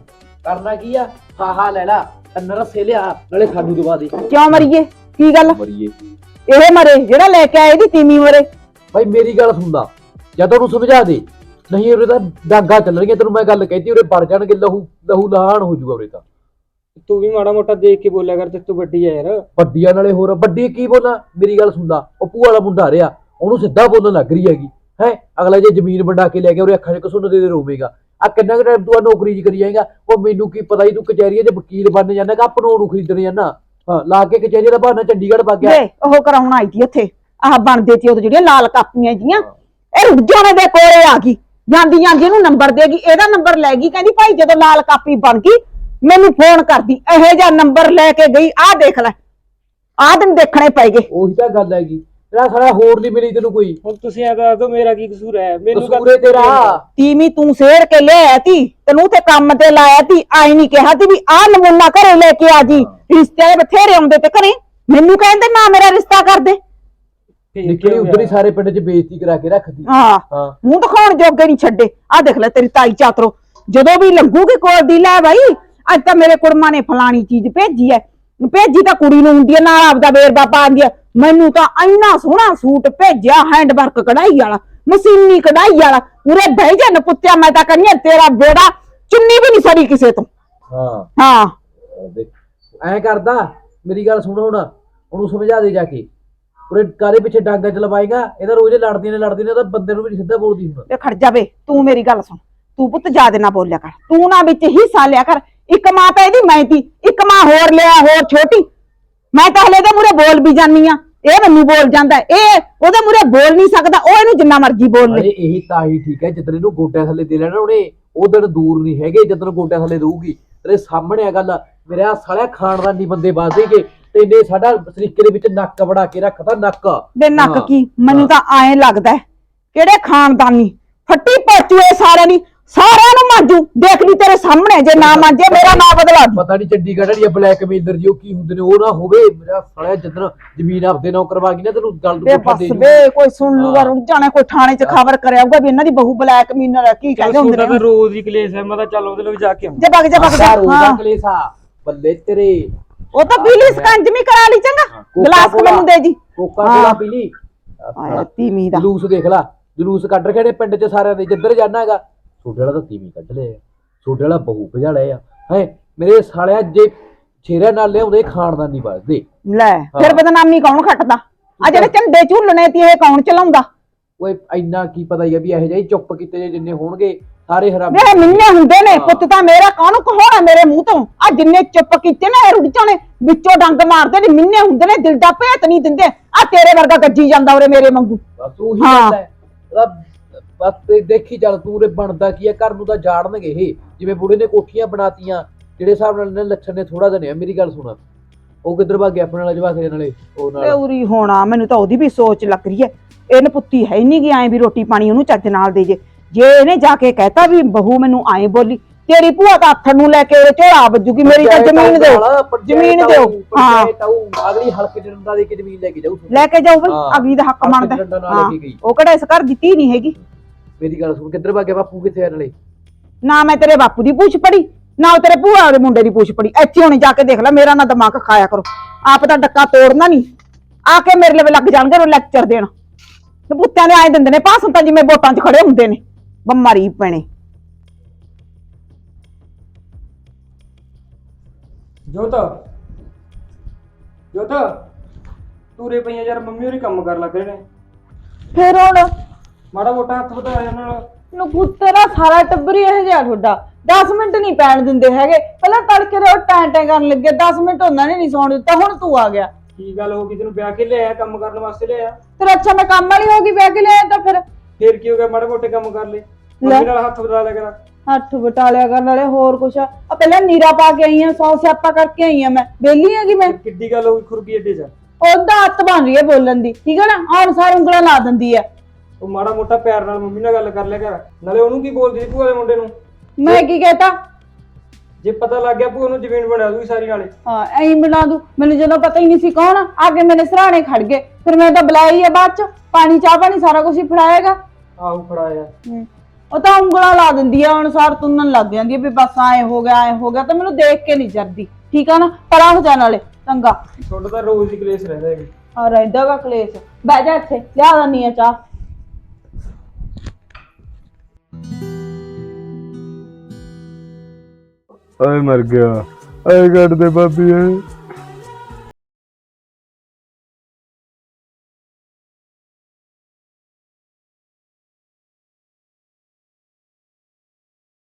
ਕਰਨਾ ਕੀ ਆ? ਹਾਹਾ ਲੈ ਲਾ ਰਸੇ ਲਿਆ ਨਾਲੇ ਖਾਦੂ ਦਵਾ ਦੇ। ਕਿਉਂ ਮਰੀਏ? ਕੀ ਗੱਲ? ਮਰੀਏ। ਇਹ ਮਰੇ ਜਿਹੜਾ ਲੈ ਕੇ ਆਏ ਇਹਦੀ ਤੀਵੀਂ ਮਰੇ। ਭਾਈ ਮੇਰੀ ਗੱਲ ਸੁਣਦਾ ਜਾਂ ਉਹਨੂੰ ਸਮਝਾ ਦੇ ਨਹੀਂ ਉਰੇ ਤਾਂ ਡਾਂਗਾ ਚੱਲਣਗੀਆਂ ਤੈਨੂੰ ਮੈਂ ਗੱਲ ਕਹਿਤੀ ਉਰੇ ਵੜ ਜਾਣਗੇ ਲਹੂ ਲਹੂ ਲਹਾਨ ਹੋ ਜਾਊਗਾ ਉਰੇ ਤਾਂ। ਤੂੰ ਵੀ ਮਾੜਾ ਮੋਟਾ ਦੇਖ ਕੇ ਬੋਲਿਆ ਕਰ ਤੇ ਤੂੰ ਵੱਡੀ ਆ ਯਾਰ। ਵੱਡੀਆਂ ਨਾਲੇ ਹੋਰ ਵੱਡੀ ਕੀ ਬੋਲਾਂ? ਮੇਰੀ ਗੱਲ ਸੁਣਦਾ ਉਹ ਭੂਆ ਵਾਲਾ ਮੁੰਡਾ ਰਿਹਾ ਉਹਨੂੰ ਸਿੱਧਾ ਬੋਲਣ ਲੱਗ ਰਹੀ ਹੈਗੀ। ਹੈ? ਅਗਲਾ ਜੇ ਜ਼ਮੀਨ ਵੰਡਾ ਕੇ ਲੈ ਗਿਆ ਉਹਦੇ ਅੱਖਾਂ 'ਚ ਕਸੁੰਨ ਦੇ ਦੇ ਰੋਵੇਗਾ। ਆ ਕਿੰਨਾ ਕੁ ਟਾਈਮ ਤੂੰ ਆ ਨੌਕਰੀ 'ਚ ਕਰੀ ਜਾਏਗਾ? ਉਹ ਮੈਨੂੰ ਕੀ ਪਤਾ ਹੀ ਤੂੰ ਕਚਹਿਰੀਆਂ 'ਚ ਵਕੀਲ ਬਣ ਜਾਂਦਾ ਕਿ ਆਪਣੋਂ ਨੂੰ ਖਰੀਦਣ ਜਾਂਦਾ? ਹਾਂ ਲਾ ਕੇ ਕਚਹਿਰੀ ਦਾ ਬਹਾਨਾ ਚੰਡੀਗੜ੍ਹ ਵਗ ਗਿਆ। ਵੇ ਉਹ ਕਰਾਉਣ ਆਈ ਸੀ ਉੱਥੇ। ਆਹ ਬਣਦੇ ਸੀ ਉਹ ਜਿਹੜੀਆਂ ਲਾਲ ਕਾਪੀਆਂ ਜੀਆਂ। ਇਹ ਰੁੱਕ ਜਾਣੇ ਦੇ ਕੋਲੇ ਆ ਗਈ। ਜਾਂਦੀ ਜਾਂਦੀ ਇਹਨੂੰ ਨੰਬਰ ਦੇਗੀ ਇਹਦਾ ਨੰਬਰ ਲੈ ਗਈ ਕਹਿੰਦੀ ਭਾਈ ਜਦੋਂ ਲਾਲ ਕਾਪੀ ਬਣ ਗਈ ਮੈਨੂੰ ਫੋਨ ਕਰਦੀ ਇਹੋ ਜਿਹਾ ਨੰਬਰ ਲੈ ਕੇ ਗਈ ਆਹ ਦੇਖ ਲੈ ਆਹ ਦਿਨ ਦੇਖਣੇ ਪਏਗੇ ਉਹੀ ਤਾਂ ਗੱਲ ਹੈਗੀ ਤੇਰਾ ਸਾਰਾ ਹੋਰ ਨਹੀਂ ਮਿਲੀ ਤੈਨੂੰ ਕੋਈ। ਹੁਣ ਤੁਸੀਂ ਐ ਦੱਸ ਦਿਓ ਮੇਰਾ ਕੀ ਕਸੂਰ ਹੈ? ਮੈਨੂੰ ਕਸੂਰ ਏ ਤੇਰਾ। ਤੀਵੀਂ ਤੂੰ ਸੇਰ ਕੇ ਲਿਆਇਆ ਤੀ ਤੈਨੂੰ ਤੇ ਕੰਮ ਤੇ ਲਾਇਆ ਤੀ ਆਈ ਨਹੀਂ ਕਿਹਾ ਤੀ ਵੀ ਆਹ ਨਮੂਨਾ ਘਰੇ ਲੈ ਕੇ ਆ ਜੀ ਰਿਸ਼ਤੇ ਬਥੇਰੇ ਆਉਂਦੇ ਤੇ ਘਰੇ ਮੈਨੂੰ ਕਹਿੰਦੇ ਨਾ ਮੇਰਾ ਰਿਸ਼ਤਾ ਕਰ ਦੇ। ਨਿਕਲੀ ਉਧਰ ਹੀ ਸਾਰੇ ਪਿੰਡ 'ਚ ਬੇਇੱਜ਼ਤੀ ਕਰਾ ਕੇ ਰੱਖਦੀ। ਹਾਂ ਹਾਂ। ਮੂੰਹ ਦਿਖਾਉਣ ਜੋਗੇ ਨਹੀਂ ਛੱਡੇ। ਆ ਦੇਖ ਲੈ ਤੇਰੀ ਤਾਈ ਚਾਤਰੋ। ਜਦੋਂ ਵੀ ਲੰਘੂਗੀ ਕੋਲ ਦੀ ਲੈ ਬਾਈ ਅੱਜ ਤਾਂ ਮੇਰੇ ਕੁੜਮਾ ਨੇ ਫਲਾਣੀ ਚੀਜ਼ ਭੇਜੀ ਐ। ਭੇਜੀ ਤਾਂ ਕੁੜੀ ਨੂੰ ਹੁੰਦੀ ਐ ਨਾਲ ਆਪਦਾ ਵੇਰਵਾ ਪਾਉਂਦੀ ਐ। ਮੈਨੂੰ ਤਾਂ ਇੰਨਾ ਸੋਹਣਾ ਸੂਟ ਭੇਜਿਆ ਹੈਂਡ ਵਰਕ ਕਢਾਈ ਵਾਲਾ ਮਸ਼ੀਨੀ ਕਢਾਈ ਵਾਲਾ। ਪੂਰੇ ਬਹਿ ਜਾ ਨਪੁੱਤਿਆ ਮੈਂ ਤਾਂ ਕਹਿੰਦੀ ਤੇਰਾ ਬੇੜਾ ਚੁੰਨੀ ਵੀ ਨਹੀਂ ਸੜੀ ਕਿਸੇ ਤੋਂ। ਹਾਂ। ਹਾਂ। ਐ ਕਰਦਾ ਮੇਰੀ ਗੱਲ ਸੁਣ ਹੁਣ। ਉਹਨੂੰ ਸਮਝਾ ਦੇ ਜਾ ਕੇ। ਉਰੇ ਕਾਰੇ ਪਿੱਛੇ ਡਾਂਗਾ ਚ ਲਵਾਏਗਾ ਇਹਦਾ ਰੋਜ਼ ਲੜਦੀਆਂ ਨੇ ਲੜਦੀਆਂ ਨੇ ਤਾਂ ਬੰਦੇ ਨੂੰ ਵੀ ਸਿੱਧਾ ਬੋਲਦੀ ਹੁਣ। ਤੇ ਖੜ ਜਾਵੇ ਤੂੰ ਮੇਰੀ ਗੱਲ ਸੁਣ। ਤੂੰ ਪੁੱਤ ਜਿਆਦੇ ਨਾ ਬੋਲਿਆ ਕਰ। ਤੂੰ ਨਾ ਵਿੱਚ ਹਿੱਸਾ ਲਿਆ ਕਰ। ਇੱਕ ਮਾਂ ਤਾਂ ਇਹਦੀ ਮੈਂ ਤੀ ਇੱਕ ਮਾਂ ਹੋਰ ਲਿਆ ਹੋਰ ਛੋਟੀ। ਮੈਂ ਤਾਂ ਹਲੇ ਦੇ ਮੂਰੇ ਬੋਲ ਵੀ ਜਾਨੀ ਆ ਇਹ ਮੈਨੂੰ ਬੋਲ ਜਾਂਦਾ ਹੈ। ਇਹ ਉਹਦੇ ਮੂਰੇ ਬੋਲ ਨਹੀਂ ਸਕਦਾ। ਉਹ ਇਹਨੂੰ ਜਿੰਨਾ ਮਰਜ਼ੀ ਬੋਲ ਲੈ। ਅਰੇ ਇਹੀ ਤਾਂ ਹੀ ਠੀਕ ਹੈ ਜਦੋਂ ਇਹਨੂੰ ਗੋਡਿਆਂ ਥੱਲੇ ਦੇ ਲੈਣਾ ਉਹਨੇ ਉਹ ਦਿਨ ਦੂਰ ਨਹੀਂ ਹੈਗੇ ਜਦੋਂ ਗੋਡਿਆਂ ਥੱਲੇ ਦਊਗੀ। ਤੇਰੇ ਸਾਹਮਣੇ ਆ ਗੱਲ ਮੇਰੇ ਆ ਸਾਲਿਆ ਖਾਨਦਾਨੀ ਬੰਦੇ ਬਾਜ਼ੇਗੇ। ਤੇ ਇਹਨੇ ਸਾਡਾ ਸਰੀਕੇ ਦੇ ਵਿੱਚ ਨੱਕ ਵੜਾ ਕੇ ਰੱਖਤਾ ਨੱਕ। ਦੇ ਨੱਕ ਹਾਂ, ਕੀ? ਮੈਨੂੰ ਤਾਂ ਐਂ ਲੱਗਦਾ ਹੈ, ਕਿਹੜੇ ਖਾਨਦਾਨੀ ਫੱਟੀ ਪੋਚੂ ਇਹ ਸਾਰਿਆਂ ਦੀ ਸਾਰਿਆਂ ਨੂੰ ਮਾਂਜੂ। ਦੇਖ ਲਈ ਤੇਰੇ ਸਾਹਮਣੇ ਜੇ ਨਾ ਮਾਂਜੇ ਮੇਰਾ ਨਾਂ ਬਦਲਾ ਦੂ। ਪਤਾ ਨਹੀਂ ਚੰਡੀਗੜ੍ਹ ਵਾਲੀ ਬਲੈਕਮੇਲਰ ਜੀ ਉਹ ਕੀ ਹੁੰਦੇ ਨੇ ਉਹ ਨਾ ਹੋਵੇ ਮੇਰਾ ਸਾਲਿਆ ਜਦੋਂ ਜ਼ਮੀਨ ਆਪਦੇ ਨਾਂ ਕਰਵਾ ਗਈ ਨਾ ਤੈਨੂੰ ਗੱਲ ਨੂੰ ਪੁੱਠਾ ਬਸ ਦੇ ਕੋਈ ਸੁਣ ਲੂਗਾ। ਰੁਕ ਜਾਣਾ ਕੋਈ ਥਾਣੇ 'ਚ ਖਬਰ ਕਰਿਆਊਗਾ ਵੀ ਇਹਨਾਂ ਦੀ ਬਹੂ ਬਲੈਕ ਮੀਨਰ ਹੈ ਕੀ ਕਹਿੰਦੇ ਹੁੰਦੇ ਨੇ। ਰੋਜ਼ ਹੀ ਕਲੇਸ਼ ਹੈ ਮੈਂ ਤਾਂ ਚੱਲ ਉਹਦੇ ਲਈ ਜਾ ਕੇ ਆਉਂ ਜੇ ਬਗ ਜਾ ਬਗ ਜਾ ਆਹ ਰੋਜ਼ਾ ਹਾਂ। ਕਲੇਸਾ ਬੱਲੇ ਤੇਰੇ। ਉਹ ਤਾਂ ਪੀਲੀ ਸਕੰਜਮੀ ਕਰਾ ਲਈ ਚੰਗਾ। ਗਲਾਸ ਮੈਨੂੰ ਦੇ ਜੀ। ਕੋਕਾ ਹਾਂ। ਕੋਲਾ ਪੀ ਲਈ ਆਇਆ ਤੀਮੀ ਦਾ। ਜਲੂਸ ਦੇਖ ਲਾ। ਜਲੂਸ ਕੱਢ ਰਖੇ ਨੇ ਪਿੰਡ 'ਚ ਸਾਰਿਆਂ ਦੇ ਜਿੱਧਰ ਜਾਣਾ ਹੈਗਾ ਛੋਟੇ ਵਾਲਾ ਤਾਂ ਤੀਵੀਂ ਕੱਢ ਲਿਆ। ਛੋਟੇ ਵਾਲਾ ਬਹੂ ਭਜਾ ਲਿਆ ਹੈ ਮੇਰੇ ਸਾਲਿਆ ਜੇ ਛੇਰਿਆਂ ਨਾਲ ਲਿਆਉਂਦੇ ਖਾਨਦਾਨੀ ਵੱਜਦੇ। ਲੈ ਫਿਰ ਬਦਨਾਮੀ ਕੌਣ ਖੱਟਦਾ? ਆ ਜਿਹੜੇ ਝੰਡੇ ਝੂਲਣੇ ਤੀ ਇਹ ਕੌਣ ਚਲਾਉਂਦਾ? ਓਏ ਇੰਨਾ ਕੀ ਪਤਾ ਹੀ ਆ ਵੀ ਇਹੋ ਜਿਹੇ ਹੀ ਚੁੱਪ ਕੀਤੇ ਜੇ ਜਿੰਨੇ ਹੋਣਗੇ। ਸਾਰੇ ਹਰਾਮ ਵੇ ਮਿੰਨੇ ਹੁੰਦੇ ਨੇ ਪੁੱਤ ਤਾਂ ਮੇਰਾ ਕਾਹਨੂੰ ਕਹਾਉਣਾ ਮੇਰੇ ਮੂੰਹ ਤੋਂ? ਆ ਜਿੰਨੇ ਚੁੱਪ ਕੀਤੇ ਨੇ ਇਹ ਰੁੜ ਜਾਣੇ ਵਿੱਚੋਂ ਡੰਗ ਮਾਰਦੇ ਨੇ ਮਿੰਨੇ ਹੁੰਦੇ ਨੇ ਦਿਲ ਦਾ ਭੇਤ ਨਹੀਂ ਦਿੰਦੇ। ਆ ਤੇਰੇ ਵਰਗਾ ਗੱਜੀ ਜਾਂਦਾ ਉਰੇ ਮੇਰੇ ਵਾਂਗੂ। ਬਸ ਉਹੀ ਹਾਂ। ਗੱਲ ਹੈ। ਉਹਦਾ ਬਸ ਤੇ ਦੇਖੀ ਚੱਲ ਤੂੰ ਰੇ ਬਣਦਾ ਕੀ ਹੈ ਘਰ ਨੂੰ ਤਾਂ ਜਾੜਨਗੇ ਇਹ। ਜਿਵੇਂ ਬੁੜੇ ਨੇ ਕੋਠੀਆਂ ਬਣਾਤੀਆਂ ਜਿਹੜੇ ਹਿਸਾਬ ਨਾਲ ਇਹਨਾਂ ਲੱਛਣ ਨੇ ਥੋੜਾ ਦਿਨ ਮੇਰੀ ਗੱਲ ਸੁਣ। ਉਹ ਕਿੱਧਰ ਭੱਗ ਗਿਆ ਆਪਣੇ ਨਾਲ ਜਵਾਕ ਦੇ ਨਾਲੇ? ਉਹ ਨਾਲ। ਉਰੀ ਹੋਣਾ ਮੈਨੂੰ ਤਾਂ ਉਹਦੀ ਵੀ ਸੋਚ ਲੱਗ ਰਹੀ ਹੈ। ਇਹਨ ਪੁੱਤੀ ਹੈ ਨਹੀਂ ਕਿ ਐਂ ਵੀ ਰੋਟੀ ਪਾਣੀ ਉਹਨੂੰ ਚੱਜ ਨਾਲ ਦੇ ਜੇ। ਜੇ ਇਹਨੇ ਜਾ ਕੇ ਕਹਿਤਾ ਵੀ ਬਹੂ ਮੈਨੂੰ ਐਂ ਬੋਲੀ ਤੇਰੀ ਭੂਆ ਤਾਂ ਹੱਥ ਨੂੰ ਲੈ ਕੇ ਉਹਦੇ ਝੋਲਾ ਵੱਜੂਗੀ ਮੇਰੀ ਤਾਂ ਜ਼ਮੀਨ ਦਿਓ ਜ਼ਮੀਨ ਦਿਓ। ਹਾਂ। ਅਗਲੀ ਹਲਕੇ ਡੰਡਾ ਦੇ ਕੇ ਜ਼ਮੀਨ ਲੈ ਕੇ ਜਾਊ ਲੈ ਕੇ ਜਾਓ ਬਈ। ਅਗਲੀ ਦਾ ਹੱਕ ਲੈ ਹਾਂ। ਉਹ ਕਿਹੜਾ ਇਸ ਘਰ ਦੀ ਧੀ ਨਹੀਂ ਹੈਗੀ। ਮੇਰੀ ਗੱਲ ਸੁਣ ਕਿੱਧਰ ਭੱਗ ਗਿਆ ਬਾਪੂ ਕਿੱਥੇ ਆ ਨਾਲੇ? ਨਾ ਮੈਂ ਤੇਰੇ ਬਾਪੂ ਦੀ ਪੁੱਛ ਪੜੀ ਨਾ ਉਹ ਤੇਰੇ ਭੂਆ ਦੇ ਮੁੰਡੇ ਦੀ ਪੁੱਛ ਪੜੀ। ਇੱਥੇ ਹੁਣੇ ਜਾ ਕੇ ਦੇਖ ਲੈ ਮੇਰਾ ਨਾ ਦਿਮਾਗ ਖਾਇਆ ਕਰੋ। ਆਪ ਤਾਂ ਡੱਕਾ ਤੋੜਨਾ ਨਹੀਂ। ਆ ਕੇ ਮੇਰੇ ਲਵੇ ਲੱਗ ਜਾਣਗੇ ਉਹ ਲੈਕਚਰ ਦੇਣ। ਤੇ ਪੁੱਤਾਂ ਦੇ ਆਏ ਦਿੰਦੇ ਨੇ ਭਾਸ਼ਣ ਤਾਂ ਜਿਵੇਂ ਵੋਟਾਂ 'ਚ ਖੜੇ ਹੁੰਦੇ ਨੇ। ਬਿਮਾਰੀ ਪੈਣੇ। ਜੋਤ। ਜੋਤ ਤੂਰੇ ਪਈਆਂ ਯਾਰ ਮੰਮੀ ਹੋਰੀ ਕੰਮ ਕਰ ਲੱਗ ਰਹੇ ਨੇ। ਫਿਰ ਹੁਣ? ਮਾੜਾ ਮੋਟਾ ਹੱਥ ਵਧਾ ਇਹਨਾਂ ਨਾਲ। ਨੂੰ ਤੇਰਾ ਸਾਰਾ ਟੱਬਰ ਹੀ ਇਹ ਜਿਹਾ ਤੁਹਾਡਾ। 10 ਮਿੰਟ ਨਹੀਂ ਪੈਣ ਦਿੰਦੇ ਹੈਗੇ। ਪਹਿਲਾਂ ਤੜਕੇ ਦੇ ਉਹ ਟੈਂ ਟੈਂ ਕਰਨ ਲੱਗੇ। 10 ਮਿੰਟ ਉਹਨਾਂ ਨੇ ਨਹੀਂ ਸੌਣ ਦਿੱਤਾ ਹੁਣ ਤੂੰ ਆ ਗਿਆ। ਕੀ ਗੱਲ ਹੋ ਗਈ? ਤੈਨੂੰ ਵਿਆਹ ਕੇ ਲਿਆਇਆ ਕੰਮ ਕਰਨ ਵਾਸਤੇ ਲਿਆਇਆ? ਫਿਰ ਅੱਛਾ ਮੈਂ ਕੰਮ ਵਾਲੀ ਹੋ ਗਈ ਵਿਆਹ ਕੇ ਲਿਆਇਆ ਤਾਂ ਫਿਰ। ਫੇਰ ਕੀ ਹੋ ਗਿਆ? ਮਾੜੇ ਮੋਟੇ ਕੰਮ ਕਰ ਲੈ ਮੰਮੀ ਨਾਲ ਹੱਥ ਵਧਾ ਲਿਆ ਕਰ। ਹੱਥ ਬਟਾਲਿਆ ਕਰਨ ਵਾਲੇ ਹੋਰ ਕੁਛ ਆ। ਆਹ ਪਹਿਲਾਂ ਨੀਰਾ ਪਾ ਕੇ ਆਈ ਆ ਸੌ ਸਿਆਪਾ ਕਰਕੇ ਆਈ ਆ ਮੈਂ। ਬੇਲੀ ਹੈਗੀ ਮੈਂ। ਕਿੱਡੀ ਗੱਲ ਹੋ ਗਈ ਖੁਰਕੀ ਏਡੇ ਚ? ਉਹਦਾ ਹੱਥ ਬਣ ਰਹੀ ਹੈ ਬੋਲਣ ਦੀ। ਠੀਕ ਹੈ ਨਾ? ਆਉਣ ਸਾਰ ਉਂਗਲਾਂ ਲਾ ਦਿੰਦੀ ਹੈ। ਉਹ ਮਾੜਾ ਮੋਟਾ ਪਿਆਰ ਨਾਲ ਮੰਮੀ ਨਾਲ ਗੱਲ ਕਰ ਲਿਆ ਕਰ। ਨਾਲੇ ਉਹਨੂੰ ਕੀ ਬੋਲਦੀ ਸੀ ਭੂਆ ਦੇ ਮੁੰਡੇ ਨੂੰ? ਮੈਂ ਕੀ ਕਹਤਾ? ਜੇ ਪਤਾ ਲੱਗ ਗਿਆ ਭੂਆ ਨੂੰ ਜ਼ਮੀਨ ਬਣਾ ਦੂਗੀ ਸਾਰੀ ਨਾਲੇ। ਹਾਂ ਐਂ ਬਣਾ ਦੂ। ਮੈਨੂੰ ਜਦੋਂ ਪਤਾ ਹੀ ਨਹੀਂ ਸੀ ਕੌਣ ਆ, ਅੱਗੇ ਮੇਰੇ ਸਰਾਣੇ ਖੜ ਗਏ। ਫਿਰ ਮੈਂ ਤਾਂ ਬੁਲਾਈ ਆ ਬਾਅਦ ਚ। ਪਾਣੀ ਚਾਹ ਪਾਣੀ ਸਾਰਾ ਕੁਝ ਹੀ ਫੜਾਏਗਾ ਆਹੋ ਫੜਾਇਆ ਉਹ ਤਾਂ ਉਂਗਲਾਂ ਲਾ ਦਿੰਦੀ ਆ ਅਨੁਸਾਰ ਤੁੰਨਣ ਲੱਗ ਜਾਂਦੀ ਆ ਵੀ ਬਸ ਐ ਹੋ ਗਿਆ ਐ ਹੋ ਗਿਆ ਤਾਂ ਮੈਨੂੰ ਦੇਖ ਕੇ ਨਹੀਂ ਜਰਦੀ ਠੀਕ ਆ ਨਾ? ਪਰਾਂ ਹੋ ਜਾਣ ਵਾਲੇ ਚੰਗਾ। ਤੁਹਾਡਾ ਤਾਂ ਰੋਜ਼ ਹੀ ਕਲੇਸ਼ ਰਹਿੰਦਾ ਹੈ ਆ ਰਹਿੰਦਾ ਵਾ ਕਲੇਸ਼। ਬਹਿ ਜਾ ਇੱਥੇ ਲਿਆ ਦਨੀ ਆ ਚਾਹ। ਓਏ ਮਰ ਗਿਆ। ਓਏ ਕੱਢ ਦੇ ਬਾਬੀ ਓਏ